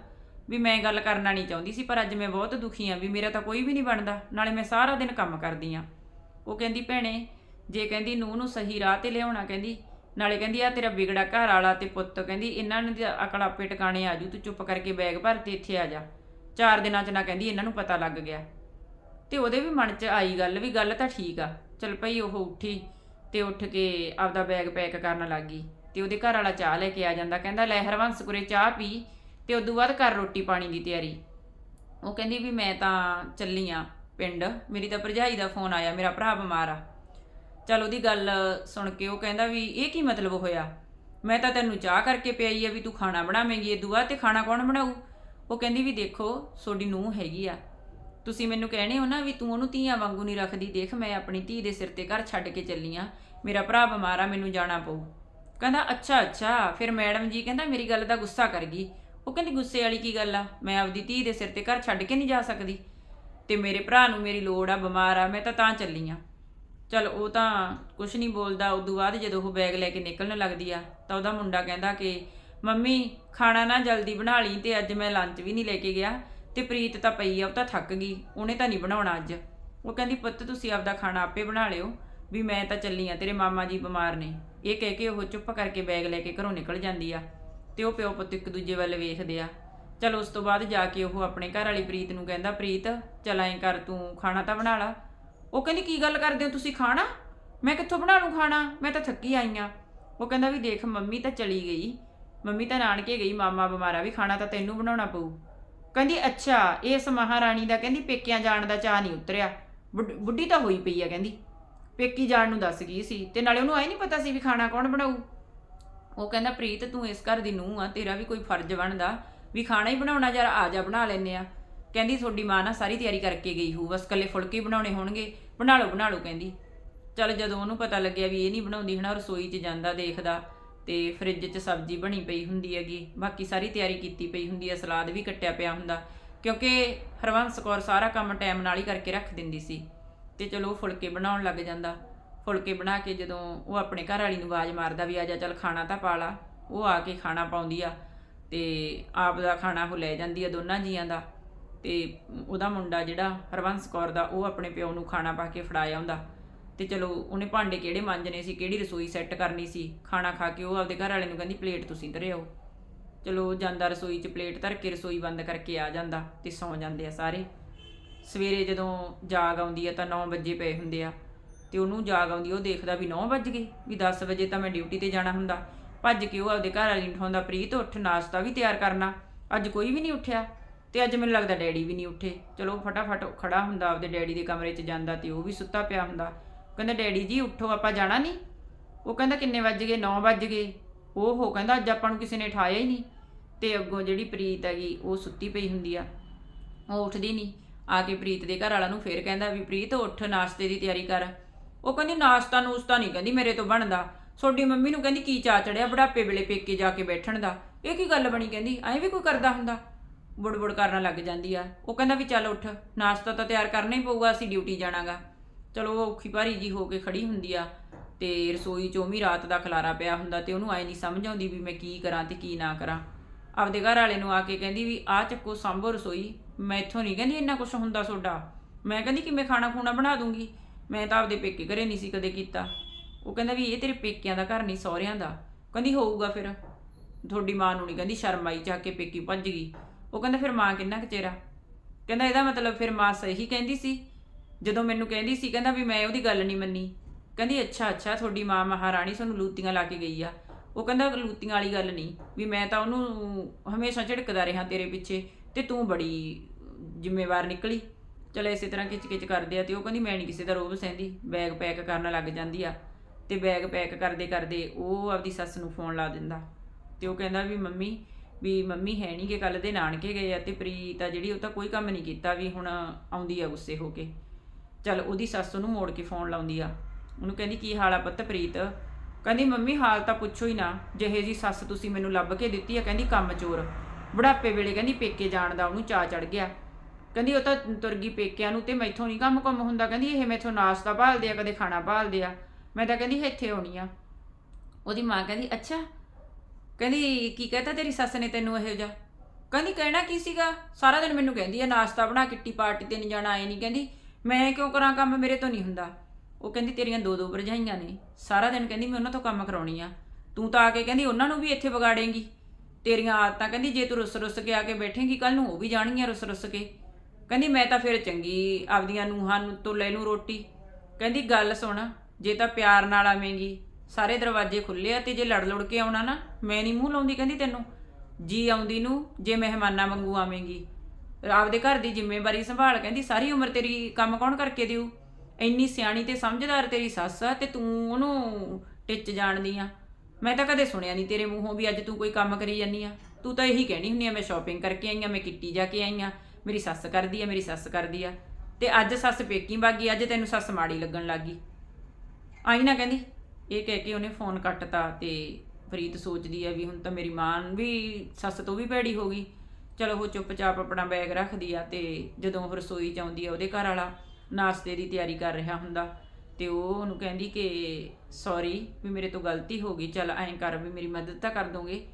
ਵੀ ਮੈਂ ਗੱਲ ਕਰਨਾ ਨਹੀਂ ਚਾਹੁੰਦੀ ਸੀ, ਪਰ ਅੱਜ ਮੈਂ ਬਹੁਤ ਦੁਖੀ ਆ ਵੀ ਮੇਰਾ ਤਾਂ ਕੋਈ ਵੀ ਨਹੀਂ ਬਣਦਾ, ਨਾਲੇ ਮੈਂ ਸਾਰਾ ਦਿਨ ਕੰਮ ਕਰਦੀ ਆ। ਉਹ ਕਹਿੰਦੀ, ਭੈਣੇ ਜੇ ਕਹਿੰਦੀ ਨੂੰਹ ਨੂੰ ਸਹੀ ਰਾਹ ਤੇ ਲਿਆਉਣਾ ਕਹਿੰਦੀ, ਨਾਲੇ ਕਹਿੰਦੀ ਆ ਤੇਰਾ ਵਿਗੜਾ ਘਰ ਵਾਲਾ ਤੇ ਪੁੱਤ, ਕਹਿੰਦੀ ਇਹਨਾਂ ਨੂੰ ਤਾਂ ਅਕਲ ਆਪੇ ਟਿਕਾਣੇ ਆ ਜੂ, ਤੂੰ ਚੁੱਪ ਕਰਕੇ ਬੈਗ ਭਰ ਤੇ ਇੱਥੇ ਆ ਜਾ। ਚਾਰ ਦਿਨਾਂ ਚ ਨਾ ਕਹਿੰਦੀ ਇਹਨਾਂ ਨੂੰ ਪਤਾ ਲੱਗ ਗਿਆ। ਤੇ ਉਹਦੇ ਵੀ ਮਨ 'ਚ ਆਈ ਗੱਲ ਵੀ ਗੱਲ ਤਾਂ ਠੀਕ ਆ, ਚਲ ਪਈ ਉਹ ਉੱਠੀ ਤੇ ਉੱਠ ਕੇ ਆਪਦਾ ਬੈਗ ਪੈਕ ਕਰਨ ਲੱਗ ਗਈ ਤੇ ਉਹਦੇ ਘਰ ਵਾਲਾ ਚਾਹ ਲੈ ਕੇ ਆ ਜਾਂਦਾ, ਕਹਿੰਦਾ ਲੈ ਹਰਵੰਸ ਕੁਰੇ ਚਾਹ ਪੀ ਤੇ ਉਦੋਂ ਬਾਅਦ ਕਰ ਰੋਟੀ ਪਾਣੀ ਦੀ ਤਿਆਰੀ। ਉਹ ਕਹਿੰਦੀ ਵੀ ਮੈਂ ਤਾਂ ਚੱਲੀ ਆ ਪਿੰਡ, ਮੇਰੀ ਤਾਂ ਭਰਜਾਈ ਦਾ ਫੋਨ ਆਇਆ, ਮੇਰਾ ਭਰਾ ਬਿਮਾਰ ਆ। ਚਲ ਉਹਦੀ ਗੱਲ ਸੁਣ ਕੇ ਉਹ ਕਹਿੰਦਾ ਵੀ ਇਹ ਕੀ ਮਤਲਬ ਹੋਇਆ? ਮੈਂ ਤਾਂ ਤੈਨੂੰ ਚਾਹ ਕਰਕੇ ਪਿਆਈ ਆ ਵੀ ਤੂੰ ਖਾਣਾ ਬਣਾਵੇਂਗੀ, ਇਹ ਦੁਆ ਤੇ ਖਾਣਾ ਕੌਣ ਬਣਾਊ? ਉਹ ਕਹਿੰਦੀ ਵੀ ਦੇਖੋ ਤੁਹਾਡੀ ਨੂੰਹ ਹੈਗੀ ਆ। ਤੁਸੀਂ ਮੈਨੂੰ ਕਹਿਣੇ ਹੋ ਨਾ ਵੀ ਤੂੰ ਉਹਨੂੰ ਧੀਆਂ ਵਾਂਗੂ ਨਹੀਂ ਰੱਖਦੀ, ਦੇਖ ਮੈਂ ਆਪਣੀ ਧੀ ਦੇ ਸਿਰ ਤੇ ਘਰ ਛੱਡ ਕੇ ਚੱਲੀ ਆ। ਮੇਰਾ ਭਰਾ ਬਿਮਾਰ ਆ, ਮੈਨੂੰ ਜਾਣਾ ਪਊ। ਕਹਿੰਦਾ, ਅੱਛਾ ਅੱਛਾ, ਫਿਰ ਮੈਡਮ ਜੀ ਕਹਿੰਦਾ ਮੇਰੀ ਗੱਲ ਦਾ ਗੁੱਸਾ ਕਰ ਗਈ। ਉਹ ਕਹਿੰਦੀ, ਗੁੱਸੇ ਵਾਲੀ ਕੀ ਗੱਲ ਆ? ਮੈਂ ਆਪਦੀ ਧੀ ਦੇ ਸਿਰ ਤੇ ਘਰ ਛੱਡ ਕੇ ਨਹੀਂ ਜਾ ਸਕਦੀ। ਤੇ ਮੇਰੇ ਭਰਾ ਨੂੰ ਮੇਰੀ ਲੋੜ ਆ, ਬਿਮਾਰ ਆ, ਮੈਂ ਤਾਂ ਤਾਂ ਚੱਲੀ ਆ। ਚਲ ਉਹ ਤਾਂ ਕੁਛ ਨਹੀਂ ਬੋਲਦਾ, ਉਦੋਂ ਬਾਅਦ ਜਦੋਂ ਉਹ ਬੈਗ ਲੈ ਕੇ ਨਿਕਲਣ ਲੱਗਦੀ ਆ, ਤਾਂ ਉਹਦਾ ਮੁੰਡਾ ਕਹਿੰਦਾ ਕਿ, ਮੰਮੀ, ਖਾਣਾ ਨਾ ਜਲਦੀ ਬਣਾ ਲਈ ਤੇ ਅੱਜ ਮੈਂ ਲੰਚ ਵੀ ਨਹੀਂ ਲੈ ਕੇ ਗਿਆ ਤੇ ਪ੍ਰੀਤ ਤਾਂ ਪਈ ਆ, ਉਹ ਤਾਂ ਥੱਕ ਗਈ, ਉਹਨੇ ਤਾਂ ਨਹੀਂ ਬਣਾਉਣਾ ਅੱਜ। ਉਹ ਕਹਿੰਦੀ, ਪੁੱਤ, ਤੁਸੀਂ ਆਪਦਾ ਖਾਣਾ ਆਪੇ ਬਣਾ ਲਿਓ, ਵੀ ਮੈਂ ਤਾਂ ਚੱਲੀ ਆ, ਤੇਰੇ ਮਾਮਾ ਜੀ ਬਿਮਾਰ ਨੇ। ਇਹ ਕਹਿ ਕੇ ਉਹ ਚੁੱਪ ਕਰਕੇ ਬੈਗ ਲੈ ਕੇ ਘਰੋਂ ਨਿਕਲ ਜਾਂਦੀ ਆ ਤੇ ਉਹ ਪਿਓ ਪੁੱਤ ਇੱਕ ਦੂਜੇ ਵੱਲ ਵੇਖਦੇ ਆ। ਚਲ ਉਸ ਤੋਂ ਬਾਅਦ ਜਾ ਕੇ ਉਹ ਆਪਣੇ ਘਰ ਵਾਲੀ ਪ੍ਰੀਤ ਨੂੰ ਕਹਿੰਦਾ, ਪ੍ਰੀਤ, ਚਲ ਐਂ ਕਰ, ਤੂੰ ਖਾਣਾ ਤਾਂ ਬਣਾ ਲਾ ਉਹ ਕਹਿੰਦੀ, ਕੀ ਗੱਲ ਕਰਦੇ ਹੋ ਤੁਸੀਂ ਖਾਣਾ? ਮੈਂ ਕਿੱਥੋਂ ਬਣਾ ਲੂੰ ਖਾਣਾ? ਮੈਂ ਤਾਂ ਥੱਕੀ ਆਈ ਆ। ਉਹ ਕਹਿੰਦਾ ਵੀ ਦੇਖ, ਮੰਮੀ ਤਾਂ ਚਲੀ ਗਈ। ਮੰਮੀ ਤਾਂ ਨਾਨਕੇ ਗਈ, ਮਾਮਾ ਬਿਮਾਰਾ ਵੀ ਖਾਣਾ ਤਾਂ ਤੈਨੂੰ ਬਣਾਉਣਾ ਪਊ। ਕਹਿੰਦੀ, ਅੱਛਾ, ਇਸ ਮਹਾਰਾਣੀ ਦਾ, ਕਹਿੰਦੀ, ਪੇਕਿਆਂ ਜਾਣ ਦਾ ਚਾਹ ਨਹੀਂ ਉਤਰਿਆ। ਬੁੱਢ- ਬੁੱਢੀ ਤਾਂ ਹੋਈ ਪਈ ਆ, ਕਹਿੰਦੀ। ਪੇਕੀ ਜਾਣ ਨੂੰ ਦੱਸ ਗਈ ਸੀ ਤੇ ਨਾਲੇ ਉਹਨੂੰ ਐ ਨਹੀਂ ਪਤਾ ਸੀ ਵੀ ਖਾਣਾ ਕੌਣ ਬਣਾਊ। ਉਹ ਕਹਿੰਦਾ, ਪ੍ਰੀਤ, ਤੂੰ ਇਸ ਘਰ ਦੀ ਨੂੰਹ ਆ, ਤੇਰਾ ਵੀ ਕੋਈ ਫਰਜ਼ ਬਣਦਾ ਵੀ ਖਾਣਾ ਹੀ ਬਣਾਉਣਾ, ਯਾਰ ਆ ਜਾ, ਬਣਾ ਲੈਨੇ ਆ। ਕਹਿੰਦੀ ਤੁਹਾਡੀ ਮਾਂ ਨਾ ਸਾਰੀ ਤਿਆਰੀ ਕਰਕੇ ਗਈ ਹੋਊ, ਬਸ ਕੱਲੇ ਫੁਲਕੇ ਹੀ ਬਣਾਉਣੇ ਹੋਣਗੇ। ਬਣਾ ਲਓ ਬਣਾ ਲਓ ਕਹਿੰਦੀ। ਚਲ ਜਦੋਂ ਉਹਨੂੰ ਪਤਾ ਲੱਗਿਆ ਵੀ ਇਹ ਨਹੀਂ ਬਣਾਉਂਦੀ ਹਨਾ, ਰਸੋਈ 'ਚ ਜਾਂਦਾ ਦੇਖਦਾ ਤੇ ਫ੍ਰਿਜ 'ਚ ਸਬਜ਼ੀ ਬਣੀ ਪਈ ਹੁੰਦੀ ਹੈਗੀ, ਬਾਕੀ ਸਾਰੀ ਤਿਆਰੀ ਕੀਤੀ ਪਈ ਹੁੰਦੀ ਹੈ ਸਲਾਦ ਵੀ ਕੱਟਿਆ ਪਿਆ ਹੁੰਦਾ। ਕਿਉਂਕਿ ਹਰਵੰਸ ਕੌਰ ਸਾਰਾ ਕੰਮ ਟਾਈਮ ਨਾਲ ਹੀ ਕਰਕੇ ਰੱਖ ਦਿੰਦੀ ਸੀ ਤੇ ਚਲੋ ਉਹ ਫੁਲਕੇ ਬਣਾਉਣ ਲੱਗ ਜਾਂਦਾ। ਫੁਲਕੇ ਬਣਾ ਕੇ ਜਦੋਂ ਉਹ ਆਪਣੇ ਘਰ ਵਾਲੀ ਨੂੰ ਆਵਾਜ਼ ਮਾਰਦਾ ਵੀ ਆ ਜਾ ਚੱਲ ਖਾਣਾ ਤਾਂ ਪਾ ਲਾ, ਉਹ ਆ ਕੇ ਖਾਣਾ ਪਾਉਂਦੀ ਆ ਤੇ ਆਪ ਦਾ ਖਾਣਾ ਉਹ ਲੈ ਜਾਂਦੀ ਆ ਦੋਨਾਂ ਜੀਆਂ ਦਾ। ਤੇ ਉਹਦਾ ਮੁੰਡਾ ਜਿਹੜਾ ਹਰਵੰਸ ਕੌਰ ਦਾ, ਉਹ ਆਪਣੇ ਪਿਓ ਨੂੰ ਖਾਣਾ ਪਾ ਕੇ ਫੜਾਇਆ ਹੁੰਦਾ। ਤੇ ਚਲੋ, ਉਹਨੇ ਭਾਂਡੇ ਕਿਹੜੇ ਮਾਂਜਣੇ ਸੀ, ਕਿਹੜੀ ਰਸੋਈ ਸੈੱਟ ਕਰਨੀ ਸੀ? ਖਾਣਾ ਖਾ ਕੇ ਉਹ ਆਪਦੇ ਘਰ ਵਾਲੇ ਨੂੰ ਕਹਿੰਦੀ ਪਲੇਟ ਤੁਸੀਂ ਧਰਿਓ ਚਲੋ ਜਾਂਦਾ ਰਸੋਈ 'ਚ ਪਲੇਟ ਧਰ ਕੇ ਰਸੋਈ ਬੰਦ ਕਰਕੇ ਆ ਜਾਂਦਾ ਤੇ ਸੌਂ ਜਾਂਦੇ ਆ ਸਾਰੇ। ਸਵੇਰੇ ਜਦੋਂ ਜਾਗ ਆਉਂਦੀ ਆ ਤਾਂ 9 ਵਜੇ ਪਏ ਹੁੰਦੇ ਆ ਤੇ ਉਹਨੂੰ ਜਾਗ ਆਉਂਦੀ ਉਹ ਦੇਖਦਾ ਵੀ 9 ਵੱਜ ਗਏ, ਵੀ 10 ਵਜੇ ਤਾਂ ਮੈਂ ਡਿਊਟੀ ਤੇ ਜਾਣਾ ਹੁੰਦਾ। ਭੱਜ ਕੇ ਉਹ ਆਪਦੇ ਘਰ ਵਾਲੀ ਨੂੰ ਉਠਾਉਂਦਾ, ਪ੍ਰੀਤ, ਉੱਠ, ਨਾਸ਼ਤਾ ਵੀ ਤਿਆਰ ਕਰਨਾ। ਅੱਜ ਕੋਈ ਵੀ ਨਹੀਂ ਉੱਠਿਆ। ਤੇ ਅੱਜ ਮੈਨੂੰ ਲੱਗਦਾ ਡੈਡੀ ਵੀ ਨਹੀਂ ਉੱਠੇ। ਚਲੋ, ਫਟਾਫਟ ਖੜਾ ਹੁੰਦਾ, ਆਪਦੇ ਡੈਡੀ ਦੇ ਕਮਰੇ 'ਚ ਜਾਂਦਾ ਤੇ ਉਹ ਵੀ ਸੁੱਤਾ ਪਿਆ ਹੁੰਦਾ। ਕਹਿੰਦਾ, ਡੈਡੀ ਜੀ, ਉੱਠੋ, ਆਪਾਂ ਜਾਣਾ ਨਹੀਂ? ਉਹ ਕਹਿੰਦਾ, ਕਿੰਨੇ ਵੱਜ ਗਏ? 9 ਵੱਜ ਗਏ। ਉਹ ਹੋ ਕਹਿੰਦਾ, ਅੱਜ ਆਪਾਂ ਨੂੰ ਕਿਸੇ ਨੇ ਠਾਇਆ ਹੀ ਨਹੀਂ। ਤੇ ਅੱਗੋਂ ਜਿਹੜੀ ਪ੍ਰੀਤ ਹੈਗੀ, ਉਹ ਸੁੱਤੀ ਪਈ ਹੁੰਦੀ ਆ। ਉਹ ਉੱਠਦੀ ਨਹੀਂ। ਆ ਕੇ ਪ੍ਰੀਤ ਦੇ ਘਰ ਵਾਲਾ ਨੂੰ ਫੇਰ ਕਹਿੰਦਾ ਵੀ, ਪ੍ਰੀਤ, ਉੱਠ, ਨਾਸ਼ਤੇ ਦੀ ਤਿਆਰੀ ਕਰ। ਉਹ ਕਹਿੰਦੀ, ਨਾਸ਼ਤਾ, ਨੂਸਤਾ ਨਹੀਂ ਕਹਿੰਦੀ ਮੇਰੇ ਤੋਂ ਬਣਦਾ। ਤੁਹਾਡੀ ਮੰਮੀ ਨੂੰ ਕਹਿੰਦੀ, ਕੀ ਚਾ ਚੜਿਆ ਬੁਢਾਪੇ ਵੇਲੇ ਪੇਕੇ ਜਾ ਕੇ ਬੈਠਣ ਦਾ? ਇਹ ਕੀ ਗੱਲ ਬਣੀ ਕਹਿੰਦੀ? ਐਂ ਵੀ ਕੋਈ ਕਰਦਾ ਹੁੰਦਾ? ਬੁੜਬੁੜ ਕਰਨ ਲੱਗ ਜਾਂਦੀ ਆ। ਉਹ ਕਹਿੰਦਾ ਵੀ ਚੱਲ ਉੱਠ, ਨਾਸ਼ਤਾ ਤਾਂ ਤਿਆਰ ਕਰਨਾ ਹੀ ਪਊਗਾ, ਅਸੀਂ ਡਿਊਟੀ ਜਾਣਾਗਾ। ਚਲੋ ਉਹ ਔਖੀ ਭਾਰੀ ਜੀ ਹੋ ਕੇ ਖੜੀ ਹੁੰਦੀ ਆ ਤੇ ਰਸੋਈ ਚੋਂ ਵੀ ਰਾਤ ਦਾ ਖਲਾਰਾ ਪਿਆ ਹੁੰਦਾ ਤੇ ਉਹਨੂੰ ਆਏ ਨਹੀਂ ਸਮਝ ਆਉਂਦੀ ਵੀ ਮੈਂ ਕੀ ਕਰਾਂ ਤੇ ਕੀ ਨਾ ਕਰਾਂ। ਆਪਦੇ ਘਰ ਵਾਲੇ ਨੂੰ ਆ ਕੇ ਕਹਿੰਦੀ ਵੀ ਆ ਚੱਕੋ ਸੰਭੋ ਰਸੋਈ, ਮੈਂ ਇੱਥੋਂ ਨਹੀਂ ਕਹਿੰਦੀ ਇੰਨਾ ਕੁਝ ਹੁੰਦਾ ਤੁਹਾਡਾ ਮੈਂ ਕਹਿੰਦੀ ਕਿ ਮੈਂ ਖਾਣਾ ਖੂਣਾ ਬਣਾ ਦੂੰਗੀ, ਮੈਂ ਤਾਂ ਆਪਦੇ ਪੇਕੇ ਘਰੇ ਨਹੀਂ ਸੀ ਕਦੇ ਕੀਤਾ। ਉਹ ਕਹਿੰਦਾ ਵੀ ਇਹ ਤੇਰੇ ਪੇਕਿਆਂ ਦਾ ਘਰ ਨਹੀਂ ਸਹੁਰਿਆਂ ਦਾ। ਕਹਿੰਦੀ ਹੋਊਗਾ ਫਿਰ। ਤੁਹਾਡੀ ਮਾਂ ਨੂੰ ਨਹੀਂ ਕਹਿੰਦੀ, ਸ਼ਰਮ ਆਈ ਚੱਕ ਕੇ ਪੇਕੀ ਭੱਜ ਗਈ। ਉਹ ਕਹਿੰਦਾ, ਫਿਰ ਮਾਂ ਕਿੰਨਾ ਕੁ ਚਿਹਰਾ ਕਹਿੰਦਾ, ਇਹਦਾ ਮਤਲਬ ਫਿਰ ਮਾਂ ਸਹੀ ਕਹਿੰਦੀ ਸੀ? ਜਦੋਂ ਮੈਨੂੰ ਕਹਿੰਦੀ ਸੀ, ਕਹਿੰਦਾ ਵੀ ਮੈਂ ਉਹਦੀ ਗੱਲ ਨਹੀਂ ਮੰਨੀ। ਕਹਿੰਦੀ, ਅੱਛਾ ਅੱਛਾ, ਤੁਹਾਡੀ ਮਾਂ ਮਹਾਰਾਣੀ ਤੁਹਾਨੂੰ ਲੂਤੀਆਂ ਲਾ ਕੇ ਗਈ ਆ। ਉਹ ਕਹਿੰਦਾ, ਲੂਤੀਆਂ ਵਾਲੀ ਗੱਲ ਨਹੀਂ, ਵੀ ਮੈਂ ਤਾਂ ਉਹਨੂੰ ਹਮੇਸ਼ਾ ਝਿੜਕਦਾ ਰਿਹਾ ਤੇਰੇ ਪਿੱਛੇ ਤੇ ਤੂੰ ਬੜੀ ਜ਼ਿੰਮੇਵਾਰ ਨਿਕਲੀ। ਚਲ ਇਸੇ ਤਰ੍ਹਾਂ ਖਿੱਚ ਖਿੱਚ ਕਰਦੇ ਆ ਤੇ ਉਹ ਕਹਿੰਦੀ, ਮੈਂ ਨਹੀਂ ਕਿਸੇ ਦਾ ਰੋਬ ਸਹਿੰਦੀ, ਬੈਗ ਪੈਕ ਕਰਨ ਲੱਗ ਜਾਂਦੀ ਆ ਤੇ ਬੈਗ ਪੈਕ ਕਰਦੇ ਕਰਦੇ ਉਹ ਆਪਦੀ ਸੱਸ ਨੂੰ ਫੋਨ ਲਾ ਦਿੰਦਾ। ਤੇ ਉਹ ਕਹਿੰਦਾ ਵੀ, ਮੰਮੀ ਵੀ ਮੰਮੀ ਹੈ ਨਹੀਂ ਕਿ ਕੱਲ ਦੇ ਨਾਨਕੇ ਗਏ ਆ ਤੇ ਪ੍ਰੀਤ ਆ ਜਿਹੜੀ ਉਹ ਤਾਂ ਕੋਈ ਕੰਮ ਨਹੀਂ ਕੀਤਾ ਵੀ ਹੁਣ ਆਉਂਦੀ ਆ ਗੁੱਸੇ ਹੋ ਕੇ। ਚਲ ਉਹਦੀ ਸੱਸ ਉਹਨੂੰ ਮੋੜ ਕੇ ਫੋਨ ਲਾਉਂਦੀ ਆ। ਉਹਨੂੰ ਕਹਿੰਦੀ, ਕੀ ਹਾਲ ਆ ਪੁੱਤ ਪ੍ਰੀਤ? ਕਹਿੰਦੀ, ਮੰਮੀ ਹਾਲ ਤਾਂ ਪੁੱਛੋ ਹੀ ਨਾ। ਜਿਹੇ ਜੀ ਸੱਸ ਤੁਸੀਂ ਮੈਨੂੰ ਲੱਭ ਕੇ ਦਿੱਤੀ ਆ, ਕਹਿੰਦੀ, ਕੰਮ ਚੋਰ। ਬੁਢਾਪੇ ਵੇਲੇ ਕਹਿੰਦੀ ਪੇਕੇ ਜਾਣ ਦਾ ਉਹਨੂੰ ਚਾ ਚੜ ਗਿਆ। ਕਹਿੰਦੀ, ਉਹ ਤਾਂ ਤੁਰ ਗਈ ਪੇਕਿਆਂ ਨੂੰ ਤੇ ਮੈਥੋਂ ਨਹੀਂ ਕੰਮ ਕੰਮ ਹੁੰਦਾ। ਕਹਿੰਦੀ, ਇਹ ਮੈਥੋਂ ਨਾਸ਼ਤਾ ਭਾਲਦੇ ਆ, ਕਦੇ ਖਾਣਾ ਭਾਲਦੇ ਆ। ਮੈਂ ਤਾਂ ਕਹਿੰਦੀ ਇੱਥੇ ਆਉਣੀ ਆ। ਉਹਦੀ ਮਾਂ ਕਹਿੰਦੀ, ਅੱਛਾ ਕਹਿੰਦੀ, ਕੀ ਕਹਤਾ ਤੇਰੀ ਸੱਸ ਨੇ ਤੈਨੂੰ ਇਹੋ ਜਿਹਾ? ਕਹਿੰਦੀ, ਕਹਿਣਾ ਕੀ ਸੀਗਾ? ਸਾਰਾ ਦਿਨ ਮੈਨੂੰ ਕਹਿੰਦੀ ਆ, ਨਾਸ਼ਤਾ ਬਣਾ, ਕਿੱਟੀ ਪਾਰਟੀ ਤੇ ਨਹੀਂ ਜਾਣਾ, ਆਏ ਨਹੀਂ ਕਹਿੰਦੀ। ਮੈਂ ਕਿਉਂ ਕਰਾਂ ਕੰਮ? ਮੇਰੇ ਤੋਂ ਨਹੀਂ ਹੁੰਦਾ। ਉਹ ਕਹਿੰਦੀ, ਤੇਰੀਆਂ ਦੋ ਦੋ ਭਰਜਾਈਆਂ ਨੇ। ਸਾਰਾ ਦਿਨ ਕਹਿੰਦੀ, ਮੈਂ ਉਹਨਾਂ ਤੋਂ ਕੰਮ ਕਰਾਉਣੀ ਆ। ਤੂੰ ਤਾਂ ਆ ਕੇ ਕਹਿੰਦੀ, ਉਹਨਾਂ ਨੂੰ ਵੀ ਇੱਥੇ ਵਿਗਾੜੇਂਗੀ। ਤੇਰੀਆਂ ਆਦਤਾਂ, ਕਹਿੰਦੀ, ਜੇ ਤੂੰ ਰੁੱਸ ਰੁੱਸ ਕੇ ਆ ਕੇ ਬੈਠੇਂਗੀ ਕੱਲ ਨੂੰ, ਉਹ ਵੀ ਜਾਣਗੀਆਂ ਰੁੱਸ ਰੁੱਸ ਕੇ। ਕਹਿੰਦੀ, ਮੈਂ ਤਾਂ ਫਿਰ ਚੰਗੀ, ਆਪਦੀਆਂ ਨੂੰਹਾਂ ਨੂੰ, ਤੋਂ ਲੈ ਨੂੰ ਰੋਟੀ। ਕਹਿੰਦੀ, ਗੱਲ ਸੁਣ, ਜੇ ਤਾਂ ਪਿਆਰ ਨਾਲ ਆਵੇਂਗੀ ਸਾਰੇ ਦਰਵਾਜ਼ੇ ਖੁੱਲੇ ਆ ਤੇ ਜੇ ਲੜ ਲੜ ਕੇ ਆਉਣਾ ਨਾ, ਮੈਂ ਨਹੀਂ ਮੂੰਹ ਲਾਉਂਦੀ ਕਹਿੰਦੀ ਤੈਨੂੰ। ਜੀ ਆਉਂਦੀ ਨੂੰ, ਜੇ ਮਹਿਮਾਨਾਂ ਵਾਂਗੂ ਆਵੇਂਗੀ। ਆਪਦੇ ਘਰ ਦੀ ਜ਼ਿੰਮੇਵਾਰੀ ਸੰਭਾਲ ਕਹਿੰਦੀ, ਸਾਰੀ ਉਮਰ ਤੇਰੀ ਕੰਮ ਕੌਣ ਕਰਕੇ ਦਿਓ ਇੰਨੀ ਸਿਆਣੀ ਤੇ ਸਮਝਦਾਰ ਤੇਰੀ ਸੱਸ ਆ ਤੇ ਤੂੰ ਉਹਨੂੰ ਟਿੱਚ ਜਾਣਦੀ ਆ। ਮੈਂ ਤਾਂ ਕਦੇ ਸੁਣਿਆ ਨਹੀਂ ਤੇਰੇ ਮੂੰਹੋਂ ਵੀ ਅੱਜ ਤੂੰ ਕੋਈ ਕੰਮ ਕਰੀ ਜਾਨੀ ਆ। ਤੂੰ ਤਾਂ ਇਹੀ ਕਹਿਣੀ ਹੁੰਨੀ ਆ, ਮੈਂ ਸ਼ਾਪਿੰਗ ਕਰਕੇ ਆਈ ਆ, ਮੈਂ ਕਿੱਟੀ ਜਾ ਕੇ ਆਈ ਆ। ਮੇਰੀ ਸੱਸ ਕਰਦੀ ਆ, ਮੇਰੀ ਸੱਸ ਕਰਦੀ ਆ। ਤੇ ਅੱਜ ਸੱਸ ਪੇਕੀ ਬਾਗੀ, ਅੱਜ ਤੈਨੂੰ ਸੱਸ ਮਾੜੀ ਲੱਗਣ ਲੱਗੀ। ਆਈ ਨਾ ਕਹਿੰਦੀ ਇਹ ਕਹਿ ਕੇ ਉਹਨੇ ਫੋਨ ਕੱਟਤਾ ਤੇ ਪ੍ਰੀਤ ਸੋਚਦੀ ਆ ਵੀ ਹੁਣ ਤਾਂ ਮੇਰੀ ਮਾਂ ਵੀ, ਸੱਸ ਤੋਂ ਵੀ ਭੈੜੀ ਹੋ ਗਈ। ਚਲੋ ਉਹ ਚੁੱਪਚਾਪ ਆਪਣਾ ਬੈਗ ਰੱਖਦੀ ਆ ਤੇ ਜਦੋਂ ਉਹ ਰਸੋਈ ਚ ਆਉਂਦੀ ਆ ਉਹਦੇ ਘਰ ਵਾਲਾ, ਨਾਸ਼ਤੇ ਦੀ ਤਿਆਰੀ ਕਰ ਰਿਹਾ ਹੁੰਦਾ। ਤੇ ਉਹ ਉਹਨੂੰ ਕਹਿੰਦੀ ਕਿ ਸੌਰੀ ਵੀ ਮੇਰੇ ਤੋਂ ਗਲਤੀ ਹੋ ਗਈ, ਚਲ ਐਂ ਕਰ ਵੀ ਮੇਰੀ ਮਦਦ ਤਾਂ ਕਰ ਦੋਗੇ।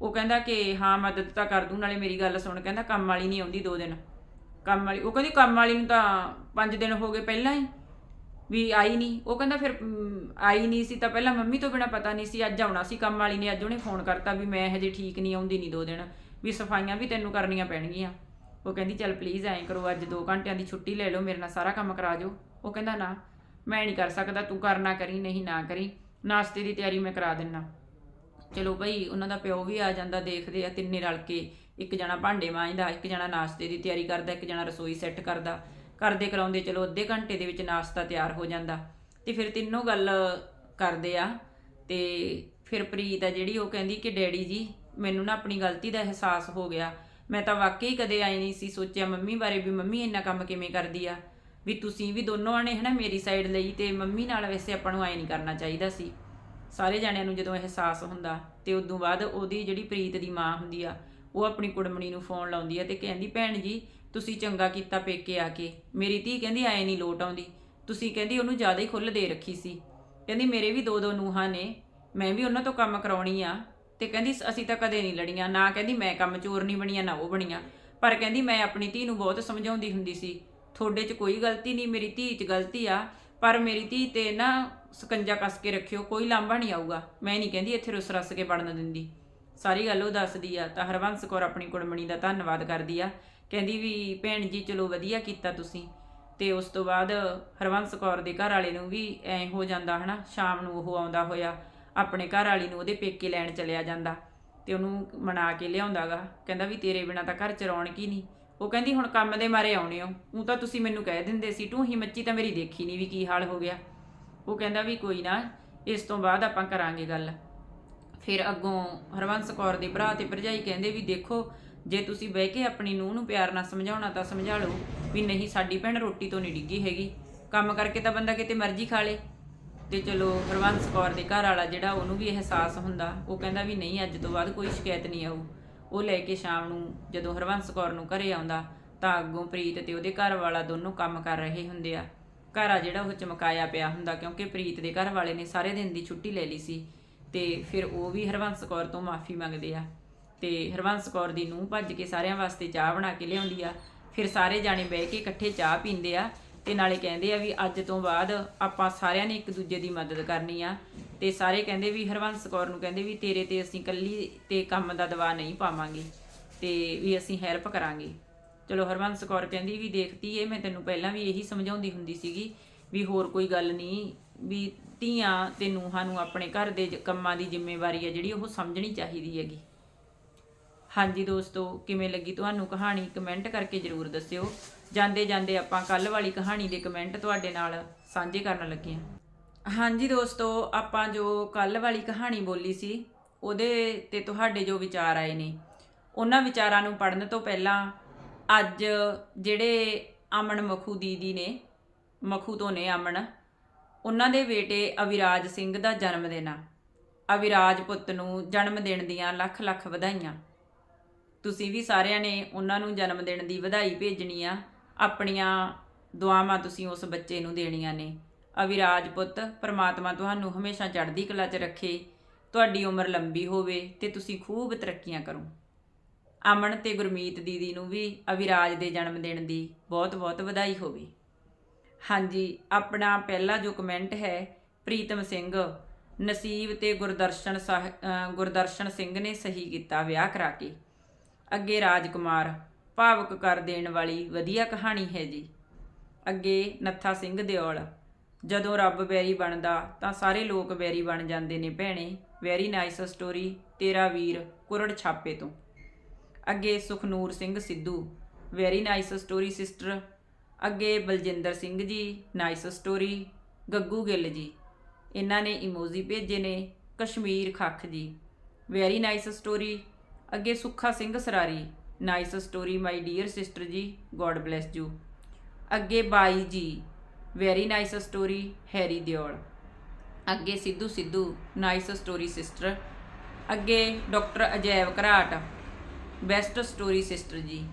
ਉਹ ਕਹਿੰਦਾ ਕਿ ਹਾਂ, ਮਦਦ ਤਾਂ ਕਰ ਦੂੰ, ਨਾਲੇ ਮੇਰੀ ਗੱਲ ਸੁਣ, ਕਹਿੰਦਾ ਕੰਮ ਵਾਲੀ ਨਹੀਂ ਆਉਂਦੀ ਦੋ ਦਿਨ। ਕੰਮ ਵਾਲੀ, ਉਹ ਕਹਿੰਦੀ ਕੰਮ ਵਾਲੀ ਨੂੰ ਤਾਂ 5 ਦਿਨ ਹੋ ਗਏ ਪਹਿਲਾਂ ਹੀ। ਵੀ ਆਈ ਨਹੀਂ। ਉਹ ਕਹਿੰਦਾ ਫਿਰ ਆਈ ਨਹੀਂ ਸੀ ਤਾਂ ਪਹਿਲਾਂ ਮੰਮੀ ਤੋਂ ਬਿਨਾ ਪਤਾ ਨਹੀਂ ਸੀ। ਅੱਜ ਆਉਣਾ ਸੀ ਕੰਮ ਵਾਲੀ ਨੇ, ਅੱਜ ਉਹਨੇ ਫੋਨ ਕਰਤਾ ਵੀ ਮੈਂ ਹਜੇ ਠੀਕ ਨਹੀਂ, ਆਉਂਦੀ ਨਹੀਂ ਦੋ ਦਿਨ। ਵੀ ਸਫਾਈਆਂ ਵੀ ਤੈਨੂੰ ਕਰਨੀਆਂ ਪੈਣਗੀਆਂ। ਉਹ ਕਹਿੰਦੀ, ਚੱਲ ਪਲੀਜ਼ ਐਂ ਕਰੋ, ਅੱਜ 2 ਘੰਟਿਆਂ ਦੀ ਛੁੱਟੀ ਲੈ ਲਓ, ਮੇਰੇ ਨਾਲ ਸਾਰਾ ਕੰਮ ਕਰਾ ਜਾਓ ਉਹ ਕਹਿੰਦਾ, ਨਾ, ਮੈਂ ਨਹੀਂ ਕਰ ਸਕਦਾ, ਤੂੰ ਕਰਨਾ ਕਰੀ, ਨਹੀਂ ਨਾ ਕਰੀ। ਨਾਸ਼ਤੇ ਦੀ ਤਿਆਰੀ ਮੈਂ ਕਰਾ ਦਿੰਨਾ। ਚਲੋ ਭਾਈ ਉਹਨਾਂ ਦਾ ਪਿਓ ਵੀ ਆ ਜਾਂਦਾ, ਦੇਖਦੇ ਆ ਤਿੰਨੇ ਰਲ ਕੇ। ਇੱਕ ਜਣਾ ਭਾਂਡੇ ਮਾਂਜਦਾ, ਇੱਕ ਜਣਾ ਨਾਸ਼ਤੇ ਦੀ ਤਿਆਰੀ ਕਰਦਾ, ਇੱਕ ਜਣਾ ਰਸੋਈ ਸੈੱਟ ਕਰਦਾ। ਕਰਦੇ ਕਰਾਉਂਦੇ, ਚਲੋ ਅੱਧੇ ਘੰਟੇ ਦੇ ਵਿੱਚ ਨਾਸ਼ਤਾ ਤਿਆਰ ਹੋ ਜਾਂਦਾ। ਤੇ ਫਿਰ ਤਿੰਨੋਂ ਗੱਲ ਕਰਦੇ ਆ, ਤੇ ਫਿਰ ਪ੍ਰੀਤ ਆ ਜਿਹੜੀ ਉਹ ਕਹਿੰਦੀ ਕਿ ਡੈਡੀ ਜੀ, ਮੈਨੂੰ ਨਾ ਆਪਣੀ ਗਲਤੀ ਦਾ ਅਹਿਸਾਸ ਹੋ ਗਿਆ। ਮੈਂ ਤਾਂ ਵਾਕਈ ਕਦੇ ਆਈ ਨਹੀਂ ਸੀ ਸੋਚਿਆ ਮੰਮੀ ਬਾਰੇ ਵੀ ਮੰਮੀ ਇੰਨਾ ਕੰਮ ਕਿਵੇਂ ਕਰਦੀ ਆ। ਵੀ ਤੁਸੀਂ ਵੀ ਦੋਨੋਂ ਨੇ ਹਨਾ ਮੇਰੀ ਸਾਈਡ ਲਈ ਤੇ ਮੰਮੀ ਨਾਲ ਵੈਸੇ ਆਪਾਂ ਨੂੰ ਐ ਨਹੀਂ ਕਰਨਾ ਚਾਹੀਦਾ ਸੀ। ਸਾਰੇ ਜਾਣਿਆਂ ਨੂੰ ਜਦੋਂ ਅਹਿਸਾਸ ਹੁੰਦਾ, ਤੇ ਉਦੋਂ ਬਾਅਦ ਉਹਦੀ ਜਿਹੜੀ ਪ੍ਰੀਤ ਦੀ ਮਾਂ ਹੁੰਦੀ ਆ, ਉਹ ਆਪਣੀ ਕੁੜਮਣੀ ਨੂੰ ਫੋਨ ਲਾਉਂਦੀ ਆ ਤੇ ਕਹਿੰਦੀ, ਭੈਣ ਜੀ ਤੁਸੀਂ ਚੰਗਾ ਕੀਤਾ ਪੇਕੇ ਆ ਕੇ। ਮੇਰੀ ਧੀ ਕਹਿੰਦੀ, ਐ ਨਹੀਂ ਲੋਟ ਆਉਂਦੀ। ਤੁਸੀਂ ਕਹਿੰਦੀ, ਉਹਨੂੰ ਜ਼ਿਆਦਾ ਹੀ ਖੁੱਲ੍ਹ ਦੇ ਰੱਖੀ ਸੀ। ਕਹਿੰਦੀ, ਮੇਰੇ ਵੀ ਦੋ ਦੋ ਨੂਹਾਂ ਨੇ। ਮੈਂ ਵੀ ਉਹਨਾਂ ਤੋਂ ਕੰਮ ਕਰਾਉਣੀ ਆ। ਤੇ ਕਹਿੰਦੀ ਅਸੀਂ ਤਾਂ ਕਦੇ ਨਹੀਂ ਲੜੀਆਂ। ਨਾ ਕਹਿੰਦੀ, ਮੈਂ ਕੰਮ ਚੋਰ ਨਹੀਂ ਬਣੀਆਂ, ਨਾ ਉਹ ਬਣੀਆਂ। ਪਰ ਕਹਿੰਦੀ, ਮੈਂ ਆਪਣੀ ਧੀ ਨੂੰ ਬਹੁਤ ਸਮਝਾਉਂਦੀ ਹੁੰਦੀ ਸੀ। ਤੁਹਾਡੇ 'ਚ ਕੋਈ ਗਲਤੀ ਨਹੀਂ, ਮੇਰੀ ਧੀ 'ਚ ਗਲਤੀ ਆ। ਪਰ ਮੇਰੀ ਧੀ ਤੇ ਨਾ ਸਕੰਜਾ ਕੱਸ ਕੇ ਰੱਖਿਓ, ਕੋਈ ਲਾਂਭਾ ਨਹੀਂ ਆਊਗਾ। ਮੈਂ ਨਹੀਂ ਕਹਿੰਦੀ ਇੱਥੇ ਰੁੱਸ ਰੱਸ ਕੇ ਵੜਨ ਦਿੰਦੀ। ਸਾਰੀ ਗੱਲ ਉਹ ਦੱਸਦੀ ਆ। ਤਾਂ ਹਰਵੰਸ ਕੌਰ ਆਪਣੀ ਕੁੜਮਣੀ ਦਾ ਧੰਨਵਾਦ ਕਰਦੀ ਆ। ਕਹਿੰਦੀ ਵੀ ਭੈਣ ਜੀ ਚਲੋ ਵਧੀਆ ਕੀਤਾ ਤੁਸੀਂ। ਤੇ ਉਸ ਤੋਂ ਬਾਅਦ ਹਰਵੰਸ ਕੌਰ ਦੇ ਘਰ ਵਾਲੇ ਨੂੰ ਵੀ ਐ ਹੋ ਜਾਂਦਾ ਹਨਾ, ਸ਼ਾਮ ਨੂੰ ਉਹ ਆਉਂਦਾ ਹੋਇਆ, ਆਪਣੇ ਘਰ ਵਾਲੀ ਨੂੰ ਉਹਦੇ ਪੇਕੇ ਲੈਣ ਚਲਿਆ ਜਾਂਦਾ। ਤੇ ਉਹਨੂੰ ਮਨਾ ਕੇ ਲਿਆਉਂਦਾਗਾ ਕਹਿੰਦਾ ਵੀ ਤੇਰੇ ਬਿਨਾ ਤਾਂ ਘਰ ਚ ਰੌਣਕ ਹੀ ਨਹੀਂ। ਉਹ ਕਹਿੰਦੀ, ਹੁਣ ਕੰਮ ਦੇ ਮਾਰੇ ਆਉਣੇ ਹੋ। ਉਹ ਤਾਂ ਤੁਸੀਂ ਮੈਨੂੰ ਕਹਿ ਦਿੰਦੇ ਸੀ, ਤੂੰ ਹੀ ਮੱਚੀ ਤਾਂ ਮੇਰੀ ਦੇਖੀ ਨਹੀਂ ਵੀ ਕੀ ਹਾਲ ਹੋ ਗਿਆ। ਉਹ ਕਹਿੰਦਾ ਵੀ ਕੋਈ ਨਾ, ਇਸ ਤੋਂ ਬਾਅਦ ਆਪਾਂ ਕਰਾਂਗੇ ਗੱਲ। ਫਿਰ ਅੱਗੋਂ ਹਰਵੰਸ ਕੌਰ ਦੇ ਭਰਾ ਤੇ ਭਰਜਾਈ ਕਹਿੰਦੇ ਵੀ, ਦੇਖੋ ਜੇ ਤੁਸੀਂ ਬਹਿ ਕੇ ਆਪਣੀ ਨੂੰਹ ਨੂੰ ਪਿਆਰ ਨਾਲ ਸਮਝਾਉਣਾ ਤਾਂ ਸਮਝਾ ਲਓ ਵੀ ਨਹੀਂ, ਸਾਡੀ ਭੈਣ ਰੋਟੀ ਤੋਂ ਨਹੀਂ ਡਿੱਗੀ ਹੈਗੀ। ਕੰਮ ਕਰਕੇ ਤਾਂ ਬੰਦਾ ਕਿਤੇ ਮਰਜ਼ੀ ਖਾ ਲੇ। ਤੇ ਚਲੋ, ਹਰਵੰਸ ਕੌਰ ਦੇ ਘਰ ਵਾਲਾ ਜਿਹੜਾ ਉਹਨੂੰ ਵੀ ਅਹਿਸਾਸ ਹੁੰਦਾ, ਉਹ ਕਹਿੰਦਾ ਵੀ ਨਹੀਂ, ਅੱਜ ਤੋਂ ਬਾਅਦ ਕੋਈ ਸ਼ਿਕਾਇਤ ਨਹੀਂ ਆਊ। ਉਹ ਲੈ ਕੇ ਸ਼ਾਮ ਨੂੰ ਜਦੋਂ ਹਰਵੰਸ ਕੌਰ ਨੂੰ ਘਰੇ ਆਉਂਦਾ, ਤਾਂ ਅੱਗੋਂ ਪ੍ਰੀਤ ਤੇ ਉਹਦੇ ਘਰ ਵਾਲਾ ਦੋਨੋਂ ਕੰਮ ਕਰ ਰਹੇ ਹੁੰਦੇ ਆ। ਘਰ ਆ ਜਿਹੜਾ ਉਹ ਚਮਕਾਇਆ ਪਿਆ ਹੁੰਦਾ, ਕਿਉਂਕਿ ਪ੍ਰੀਤ ਦੇ ਘਰ ਵਾਲੇ ਨੇ ਸਾਰੇ ਦਿਨ ਦੀ ਛੁੱਟੀ ਲੈ ਲਈ ਸੀ। ਤੇ ਫਿਰ ਉਹ ਵੀ ਹਰਵੰਸ ਕੌਰ ਤੋਂ ਮਾਫੀ ਮੰਗਦੇ ਆ। ਤੇ ਹਰਵੰਸ ਕੌਰ ਦੀ ਨੂੰਹ ਭੱਜ ਕੇ ਸਾਰਿਆਂ ਵਾਸਤੇ ਚਾਹ ਬਣਾ ਕੇ ਲਿਆਉਂਦੀ ਆ। ਫਿਰ ਸਾਰੇ ਜਾਣੇ ਬਹਿ ਕੇ ਇਕੱਠੇ ਚਾਹ ਪੀਂਦੇ ਆ ਤੇ ਨਾਲੇ ਕਹਿੰਦੇ ਆ ਵੀ ਅੱਜ ਤੋਂ ਬਾਅਦ ਆਪਾਂ ਸਾਰਿਆਂ ਨੇ ਇੱਕ ਦੂਜੇ ਦੀ ਮਦਦ ਕਰਨੀ ਆ। ਤੇ ਸਾਰੇ ਕਹਿੰਦੇ ਵੀ ਹਰਵੰਸ ਕੌਰ ਨੂੰ ਕਹਿੰਦੇ ਵੀ ਤੇਰੇ ਤੇ ਅਸੀਂ ਕੱਲੀ ਤੇ ਕੰਮ ਦਾ ਦਵਾ ਨਹੀਂ ਪਾਵਾਂਗੇ ਤੇ ਵੀ ਅਸੀਂ ਹੈਲਪ ਕਰਾਂਗੇ। ਚਲੋ ਹਰਵੰਸ ਕੌਰ ਕਹਿੰਦੀ ਵੀ ਦੇਖਤੀ ਏ ਮੈਂ ਤੈਨੂੰ ਪਹਿਲਾਂ ਵੀ ਇਹੀ ਸਮਝਾਉਂਦੀ ਹੁੰਦੀ ਸੀਗੀ ਵੀ ਹੋਰ ਕੋਈ ਗੱਲ ਨਹੀਂ ਵੀ ਧੀਆਂ ਤੇ ਨੂੰਹਾਂ ਨੂੰ ਆਪਣੇ ਘਰ ਦੇ ਕੰਮਾਂ ਦੀ ਜ਼ਿੰਮੇਵਾਰੀ ਹੈ ਜਿਹੜੀ ਉਹ ਸਮਝਣੀ ਚਾਹੀਦੀ ਹੈਗੀ। ਹਾਂਜੀ ਦੋਸਤੋ, ਕਿਵੇਂ ਲੱਗੀ ਤੁਹਾਨੂੰ ਕਹਾਣੀ? ਕਮੈਂਟ ਕਰਕੇ ਜਰੂਰ ਦੱਸਿਓ। ਜਾਂਦੇ ਜਾਂਦੇ ਆਪਾਂ ਕੱਲ ਵਾਲੀ ਕਹਾਣੀ ਦੇ ਕਮੈਂਟ ਤੁਹਾਡੇ ਨਾਲ ਸਾਂਝੇ ਕਰਨ ਲੱਗੇ ਹਾਂ। ਹਾਂਜੀ ਦੋਸਤੋ, ਆਪਾਂ ਜੋ ਕੱਲ ਵਾਲੀ ਕਹਾਣੀ ਬੋਲੀ ਸੀ, ਉਹਦੇ ਤੇ ਤੁਹਾਡੇ ਜੋ ਵਿਚਾਰ ਆਏ ਨੇ, ਉਹਨਾਂ ਵਿਚਾਰਾਂ ਨੂੰ ਪੜਨ ਤੋਂ ਪਹਿਲਾਂ ਅੱਜ ਜਿਹੜੇ ਅਮਨ ਮਖੂ ਦੀਦੀ ਨੇ, ਮਖੂ ਤੋਂ ਨੇ ਅਮਨ, ਉਹਨਾਂ ਦੇ ਬੇਟੇ ਅਵਿਰਾਜ ਸਿੰਘ ਦਾ ਜਨਮ ਦਿਨ ਆ। ਅਵਿਰਾਜ ਪੁੱਤ ਨੂੰ ਜਨਮ ਦਿਨ ਦੀਆਂ ਲੱਖ ਲੱਖ ਵਧਾਈਆਂ। ਤੁਸੀਂ ਵੀ ਸਾਰਿਆਂ ਨੇ ਉਹਨਾਂ ਨੂੰ ਜਨਮ ਦਿਨ ਦੀ ਵਧਾਈ ਭੇਜਣੀ ਆ। ਆਪਣੀਆਂ ਦੁਆਵਾਂ ਤੁਸੀਂ ਉਸ ਬੱਚੇ ਨੂੰ ਦੇਣੀਆਂ ਨੇ। ਅਵਿਰਾਜ ਪੁੱਤ, ਪ੍ਰਮਾਤਮਾ ਤੁਹਾਨੂੰ ਹਮੇਸ਼ਾ ਚੜ੍ਹਦੀ ਕਲਾ 'ਚ ਰੱਖੇ। ਤੁਹਾਡੀ ਉਮਰ ਲੰਬੀ ਹੋਵੇ ਤੇ ਤੁਸੀਂ ਖੂਬ ਤਰੱਕੀਆਂ ਕਰੋ। ਅਮਨ ਤੇ ਗੁਰਮੀਤ ਦੀਦੀ ਨੂੰ ਵੀ ਅਵਿਰਾਜ ਦੇ ਜਨਮ ਦਿਨ ਦੀ ਬਹੁਤ-ਬਹੁਤ ਵਧਾਈ ਹੋਵੇ। ਹਾਂਜੀ, ਆਪਣਾ ਪਹਿਲਾ ਜੋ ਕਮੈਂਟ ਹੈ, ਪ੍ਰੀਤਮ ਸਿੰਘ, ਨਸੀਬ ਤੇ ਗੁਰਦਰਸ਼ਨ ਸਾਹ ਗੁਰਦਰਸ਼ਨ ਸਿੰਘ ਨੇ ਸਹੀ ਕੀਤਾ ਵਿਆਹ ਕਰਾ ਕੇ। ਅੱਗੇ ਰਾਜਕੁਮਾਰ ਭਾਵਕ ਕਰ ਦੇਣ ਵਾਲੀ ਵਧੀਆ ਕਹਾਣੀ ਹੈ ਜੀ। ਅੱਗੇ ਨੱਥਾ ਸਿੰਘ ਦਿਓਲ, ਜਦੋਂ ਰੱਬ ਵੈਰੀ ਬਣਦਾ ਤਾਂ ਸਾਰੇ ਲੋਕ ਵੈਰੀ ਬਣ ਜਾਂਦੇ ਨੇ ਭੈਣੇ, ਵੈਰੀ ਨਾਈਸ ਸਟੋਰੀ, ਤੇਰਾ ਵੀਰ ਕੁਰੜ ਛਾਪੇ ਤੋਂ। ਅੱਗੇ Sukhnoor Singh Sidhu, very nice story sister. ਅੱਗੇ ਬਲਜਿੰਦਰ ਸਿੰਘ ਜੀ, ਨਾਈਸ ਸਟੋਰੀ, ਗੱਗੂ ਗਿੱਲ ਜੀ। ਇਹਨਾਂ ਨੇ ਇਮੋਜੀ ਭੇਜੇ ਨੇ ਕਸ਼ਮੀਰ ਖੱਖ ਜੀ। ਵੈਰੀ ਨਾਈਸ ਸਟੋਰੀ ਅੱਗੇ Sukha Singh Sarari, nice story, my dear sister ji, god bless you. ਅੱਗੇ ਬਾਈ ਜੀ, very nice story, Harry Deol. ਅੱਗੇ Sidhu Sidhu, nice story sister. ਅੱਗੇ doctor Ajaiv Gharat, best story sister ji.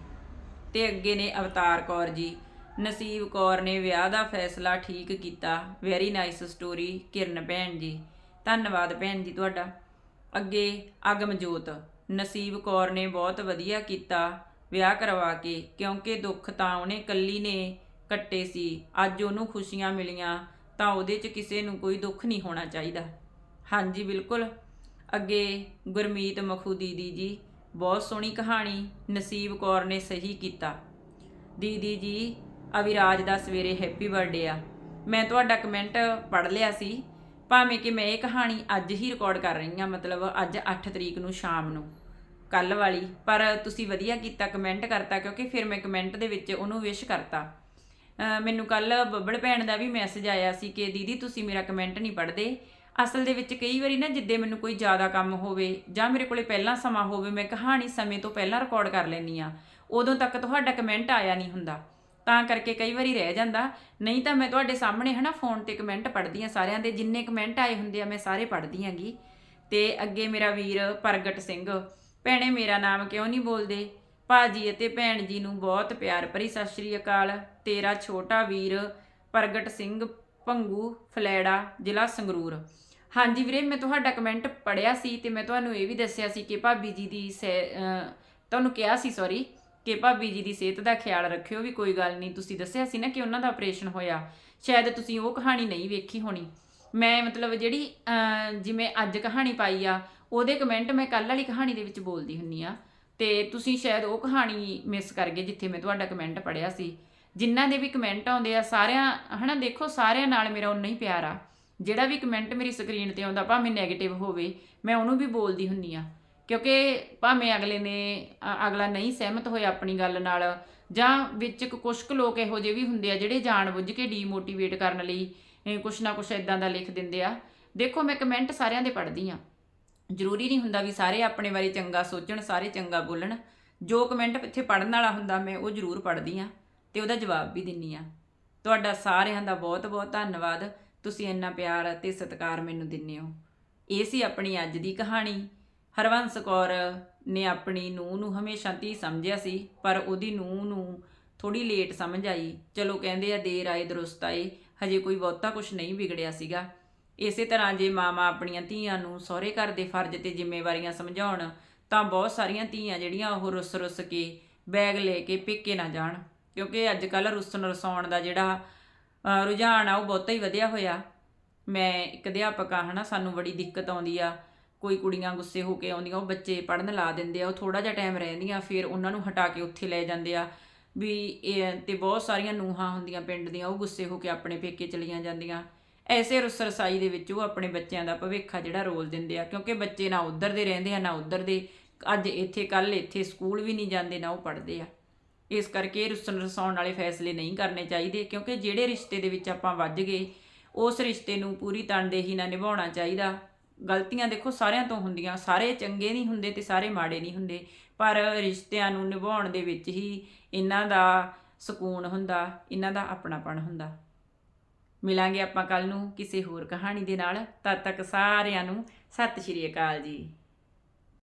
ਤੇ ਅੱਗੇ ਨੇ ਅਵਤਾਰ ਕੌਰ ਜੀ। ਨਸੀਬ ਕੌਰ ਨੇ ਵਿਆਹ ਦਾ ਫੈਸਲਾ ਠੀਕ ਕੀਤਾ। ਵੈਰੀ ਨਾਈਸ ਸਟੋਰੀ, ਕਿਰਨ ਭੈਣ ਜੀ। ਧੰਨਵਾਦ ਭੈਣ ਜੀ ਤੁਹਾਡਾ। ਅੱਗੇ ਅਗਮਜੋਤ ਨਸੀਬ ਕੌਰ ਨੇ ਬਹੁਤ ਵਧੀਆ ਕੀਤਾ ਵਿਆਹ ਕਰਵਾ ਕੇ, ਕਿਉਂਕਿ ਦੁੱਖ ਤਾਂ ਉਹਨੇ ਕੱਲੀ ਨੇ ਕੱਟੇ ਸੀ। ਅੱਜ ਉਹਨੂੰ ਖੁਸ਼ੀਆਂ ਮਿਲੀਆਂ ਤਾਂ ਉਹਦੇ 'ਚ ਕਿਸੇ ਨੂੰ ਕੋਈ ਦੁੱਖ ਨਹੀਂ ਹੋਣਾ ਚਾਹੀਦਾ। ਹਾਂਜੀ, ਬਿਲਕੁਲ। ਅੱਗੇ ਗੁਰਮੀਤ ਮਖੂ ਦੀਦੀ ਜੀ, ਬਹੁਤ ਸੋਹਣੀ ਕਹਾਣੀ ਨਸੀਬ ਕੌਰ ਨੇ ਸਹੀ ਕੀਤਾ। ਦੀਦੀ ਜੀ, ਅਵਿਰਾਜ ਦਾ ਸਵੇਰੇ ਹੈਪੀ ਬਰਥਡੇ ਆ। ਮੈਂ ਤੁਹਾਡਾ ਕਮੈਂਟ ਪੜ੍ਹ ਲਿਆ ਸੀ। ਭਾਵੇਂ ਕਿ ਮੈਂ ਇਹ ਕਹਾਣੀ ਅੱਜ ਹੀ ਰਿਕਾਰਡ ਕਰ ਰਹੀ ਹਾਂ, ਮਤਲਬ ਅੱਜ 8 ਤਰੀਕ ਨੂੰ ਸ਼ਾਮ ਨੂੰ ਕੱਲ ਵਾਲੀ, ਪਰ ਤੁਸੀਂ ਵਧੀਆ ਕੀਤਾ ਕਮੈਂਟ ਕਰਤਾ ਕਿਉਂਕਿ ਫਿਰ ਮੈਂ ਕਮੈਂਟ ਦੇ ਵਿੱਚ ਉਹਨੂੰ ਵਿਸ਼ ਕਰਤਾ। ਮੈਨੂੰ ਕੱਲ ਬੱਬੜ ਭੈਣ ਦਾ ਵੀ ਮੈਸੇਜ ਆਇਆ ਸੀ ਕਿ ਦੀਦੀ ਤੁਸੀਂ ਮੇਰਾ ਕਮੈਂਟ ਨਹੀਂ ਪੜ੍ਹਦੇ। ਅਸਲ ਦੇ ਵਿੱਚ ਕਈ ਵਾਰੀ ਨਾ ਜਿੱਦੇ ਮੈਨੂੰ ਕੋਈ ਜ਼ਿਆਦਾ ਕੰਮ ਹੋਵੇ ਜਾਂ ਮੇਰੇ ਕੋਲੇ ਪਹਿਲਾਂ ਸਮਾਂ ਹੋਵੇ, ਮੈਂ ਕਹਾਣੀ ਸਮੇਂ ਤੋਂ ਪਹਿਲਾਂ ਰਿਕਾਰਡ ਕਰ ਲੈਂਦੀ ਆ ਉਦੋਂ ਤੱਕ ਤੁਹਾਡਾ ਕਮੈਂਟ ਆਇਆ ਨਹੀਂ ਹੁੰਦਾ। ਤਾਂ ਕਰਕੇ ਕਈ ਵਾਰੀ ਰਹਿ ਜਾਂਦਾ। ਨਹੀਂ ਤਾਂ ਮੈਂ ਤੁਹਾਡੇ ਸਾਹਮਣੇ ਹਨਾ ਫੋਨ ਤੇ ਕਮੈਂਟ ਪੜ੍ਹਦੀ ਆ ਸਾਰਿਆਂ ਦੇ, ਜਿੰਨੇ ਕਮੈਂਟ ਆਏ ਹੁੰਦੇ ਆ ਮੈਂ ਸਾਰੇ ਪੜ੍ਹਦੀ ਆਂਗੀ ਤੇ ਅੱਗੇ ਮੇਰਾ ਵੀਰ ਪ੍ਰਗਟ ਸਿੰਘ, ਭੈਣੇ ਮੇਰਾ ਨਾਮ ਕਿਉਂ ਨਹੀਂ ਬੋਲਦੇ? ਭਾਜੀ ਅਤੇ ਭੈਣ ਜੀ ਨੂੰ ਬਹੁਤ ਪਿਆਰ ਭਰੀ ਸਤਿ ਸ਼੍ਰੀ ਅਕਾਲ। ਤੇਰਾ ਛੋਟਾ ਵੀਰ ਪ੍ਰਗਟ ਸਿੰਘ, ਭੰਗੂ, ਫਲੈੜਾ, ਜ਼ਿਲ੍ਹਾ ਸੰਗਰੂਰ। ਹਾਂਜੀ ਵੀਰੇ, ਮੈਂ ਤੁਹਾਡਾ ਕਮੈਂਟ ਪੜਿਆ ਸੀ ਤੇ ਮੈਂ ਤੁਹਾਨੂੰ ਇਹ ਵੀ ਦੱਸਿਆ ਸੀ ਕਿ ਭਾਬੀ ਜੀ ਦੀ ਸਹਿ- ਤੁਹਾਨੂੰ ਕਿਹਾ ਸੀ ਸੌਰੀ ਕਿ ਭਾਬੀ ਜੀ ਦੀ ਸਿਹਤ ਦਾ ਖਿਆਲ ਰੱਖਿਓ ਵੀ ਕੋਈ ਗੱਲ ਨਹੀਂ, ਤੁਸੀਂ ਦੱਸਿਆ ਸੀ ਨਾ ਕਿ ਉਹਨਾਂ ਦਾ ਆਪਰੇਸ਼ਨ ਹੋਇਆ। ਸ਼ਾਇਦ ਤੁਸੀਂ ਉਹ ਕਹਾਣੀ ਨਹੀਂ ਵੇਖੀ ਹੋਣੀ। ਮੈਂ ਮਤਲਬ ਜਿਹੜੀ ਜਿਵੇਂ ਅੱਜ ਕਹਾਣੀ ਪਾਈ ਆ, ਉਹਦੇ ਕਮੈਂਟ ਮੈਂ ਕੱਲ ਵਾਲੀ ਕਹਾਣੀ ਦੇ ਵਿੱਚ ਬੋਲਦੀ ਹੁੰਨੀ ਆ। ਤੇ ਤੁਸੀਂ ਸ਼ਾਇਦ ਉਹ ਕਹਾਣੀ ਮਿਸ ਕਰ ਗਏ ਜਿੱਥੇ ਮੈਂ ਤੁਹਾਡਾ ਕਮੈਂਟ ਪੜਿਆ ਸੀ। ਜਿਨ੍ਹਾਂ ਦੇ ਵੀ ਕਮੈਂਟ ਆਉਂਦੇ ਆ, ਸਾਰਿਆਂ, ਹਨਾ, ਦੇਖੋ, ਸਾਰਿਆਂ ਨਾਲ ਮੇਰਾ ਉਨਾ ਹੀ ਪਿਆਰ ਆ। ਜਿਹੜਾ ਵੀ ਕਮੈਂਟ ਮੇਰੀ ਸਕਰੀਨ ਤੇ ਆਉਂਦਾ, ਭਾਵੇਂ 네ਗੇਟਿਵ ਹੋਵੇ, ਮੈਂ ਉਹਨੂੰ ਵੀ ਬੋਲਦੀ ਹੁੰਨੀ ਆ। ਕਿਉਂਕਿ ਭਾਵੇਂ ਅਗਲੇ ਨੇ ਅਗਲਾ ਨਹੀਂ ਸਹਿਮਤ ਹੋਇਆ ਆਪਣੀ ਗੱਲ ਨਾਲ, ਜਾਂ ਵਿੱਚ ਕੁ- ਕੁਛ ਕੁ ਲੋਕ ਇਹੋ ਜਿਹੇ ਵੀ ਹੁੰਦੇ ਆ ਜਿਹੜੇ ਜਾਣਬੁੱਝ ਕੇ ਡੀਮੋਟੀਵੇਟ ਕਰਨ ਲਈ ਕੁਛ ਨਾ ਕੁਛ ਇਦਾਂ ਦਾ ਲਿਖ ਦਿੰਦੇ ਆ। ਦੇਖੋ, ਮੈਂ ਕਮੈਂਟ ਸਾਰਿਆਂ ਦੇ ਪੜ੍ਹਦੀ ਆ। ਜ਼ਰੂਰੀ ਨਹੀਂ ਹੁੰਦਾ ਵੀ ਸਾਰੇ ਆਪਣੇ ਬਾਰੇ ਚੰਗਾ ਸੋਚਣ, ਸਾਰੇ ਚੰਗਾ ਬੋਲਣ। ਜੋ ਕਮੈਂਟ ਇੱਥੇ ਪੜਨ ਵਾਲਾ ਹੁੰਦਾ, ਮੈਂ ਉਹ ਜ਼ਰੂਰ ਪੜ੍ਹਦੀ ਆ ਤੇ ਉਹਦਾ ਜਵਾਬ ਵੀ ਦਿੰਨੀ ਆ। ਤੁਹਾਡਾ ਸਾਰਿਆਂ ਦਾ ਬਹੁਤ ਬਹੁਤ ਧੰਨਵਾਦ। ਤੁਸੀਂ ਇੰਨਾ ਪਿਆਰ ਅਤੇ ਸਤਿਕਾਰ ਮੈਨੂੰ ਦਿੰਦੇ ਹੋ। ਇਹ ਸੀ ਆਪਣੀ ਅੱਜ ਦੀ ਕਹਾਣੀ। ਹਰਵੰਸ ਕੌਰ ਨੇ ਆਪਣੀ ਨੂੰਹ ਨੂੰ ਹਮੇਸ਼ਾ ਧੀ ਸਮਝਿਆ ਸੀ, ਪਰ ਉਹਦੀ ਨੂੰਹ ਨੂੰ ਥੋੜੀ ਲੇਟ ਸਮਝ ਆਈ। ਚਲੋ ਕਹਿੰਦੇ ਆ, ਦੇਰ ਆਏ, ਦਰੁਸਤ ਆਏ, ਹਜੇ ਕੋਈ ਬਹੁਤਾ ਕੁਝ ਨਹੀਂ ਵਿਗੜਿਆ ਸੀਗਾ। ਇਸੇ ਤਰ੍ਹਾਂ ਜੇ ਮਾਮਾ ਆਪਣੀਆਂ ਧੀਆਂ ਨੂੰ ਸਹੁਰੇ ਘਰ ਦੇ ਫਰਜ਼ ਤੇ ਜ਼ਿੰਮੇਵਾਰੀਆਂ ਸਮਝਾਉਣ, ਤਾਂ ਬਹੁਤ ਸਾਰੀਆਂ ਧੀਆਂ ਜਿਹੜੀਆਂ ਉਹ ਰੁੱਸ-ਰੁੱਸ ਕੇ, ਬੈਗ ਲੈ ਕੇ ਪੇਕੇ ਨਾ ਜਾਣ। ਕਿਉਂਕਿ ਅੱਜ ਕੱਲ ਰੁੱਸਣ ਰਸਾਉਣ ਦਾ ਜਿਹੜਾ ਰੁਝਾਨ ਆ, ਉਹ ਬਹੁਤਾ ਹੀ ਵਧਿਆ ਹੋਇਆ। ਮੈਂ ਇੱਕ ਅਧਿਆਪਕ ਆ, ਹਨਾ, ਸਾਨੂੰ ਬੜੀ ਦਿੱਕਤ ਆਉਂਦੀ ਆ। ਕੋਈ ਕੁੜੀਆਂ ਗੁੱਸੇ ਹੋ ਕੇ ਆਉਂਦੀਆਂ, ਉਹ ਬੱਚੇ ਪੜਨ ਲਾ ਦਿੰਦੇ ਆ, ਉਹ ਥੋੜਾ ਜਿਹਾ ਟਾਈਮ ਰਹਿੰਦੀਆਂ, ਫਿਰ ਉਹਨਾਂ ਨੂੰ ਹਟਾ ਕੇ ਉੱਥੇ ਲੈ ਜਾਂਦੇ ਆ। ਵੀ ਇਹ ਤੇ ਬਹੁਤ ਸਾਰੀਆਂ ਨੂਹਾਂ ਹੁੰਦੀਆਂ ਪਿੰਡ ਦੀਆਂ, ਉਹ ਗੁੱਸੇ ਹੋ ਕੇ ਆਪਣੇ ਪੇਕੇ ਚਲੀਆਂ ਜਾਂਦੀਆਂ। ਐਸੇ ਰੁੱਸ ਰਸਾਈ ਦੇ ਵਿੱਚ ਉਹ ਆਪਣੇ ਬੱਚਿਆਂ ਦਾ ਭਵਿੱਖ ਆ ਜਿਹੜਾ ਰੋਲ ਦਿੰਦੇ ਆ, ਕਿਉਂਕਿ ਬੱਚੇ ਨਾ ਉੱਧਰ ਦੇ ਰਹਿੰਦੇ ਆ, ਨਾ ਉੱਧਰ ਦੇ। ਅੱਜ ਇੱਥੇ ਕੱਲ ਇੱਥੇ ਸਕੂਲ ਵੀ ਨਹੀਂ ਜਾਂਦੇ, ਨਾ ਉਹ ਪੜ੍ਹਦੇ ਆ। ਇਸ ਕਰਕੇ ਇਹ ਰੁੱਸਣ ਰਸਾਉਣ ਵਾਲੇ ਫੈਸਲੇ ਨਹੀਂ ਕਰਨੇ ਚਾਹੀਦੇ, ਕਿਉਂਕਿ ਜਿਹੜੇ ਰਿਸ਼ਤੇ ਦੇ ਵਿੱਚ ਆਪਾਂ ਵੱਜ ਗਏ, ਉਸ ਰਿਸ਼ਤੇ ਨੂੰ ਪੂਰੀ ਤਨਦੇਹੀ ਨਾਲ ਨਿਭਾਉਣਾ ਚਾਹੀਦਾ। ਗਲਤੀਆਂ ਦੇਖੋ ਸਾਰਿਆਂ ਤੋਂ ਹੁੰਦੀਆਂ। ਸਾਰੇ ਚੰਗੇ ਨਹੀਂ ਹੁੰਦੇ ਤੇ ਸਾਰੇ ਮਾੜੇ ਨਹੀਂ ਹੁੰਦੇ। ਪਰ ਰਿਸ਼ਤਿਆਂ ਨੂੰ ਨਿਭਾਉਣ ਦੇ ਵਿੱਚ ਹੀ ਇਹਨਾਂ ਦਾ ਸਕੂਨ ਹੁੰਦਾ, ਇਹਨਾਂ ਦਾ ਆਪਣਾਪਣ ਹੁੰਦਾ। ਮਿਲਾਂਗੇ ਆਪਾਂ ਕੱਲ ਨੂੰ ਕਿਸੇ ਹੋਰ ਕਹਾਣੀ ਦੇ ਨਾਲ। ਤਦ ਤੱਕ ਸਾਰਿਆਂ ਨੂੰ ਸਤਿ ਸ਼੍ਰੀ ਅਕਾਲ ਜੀ।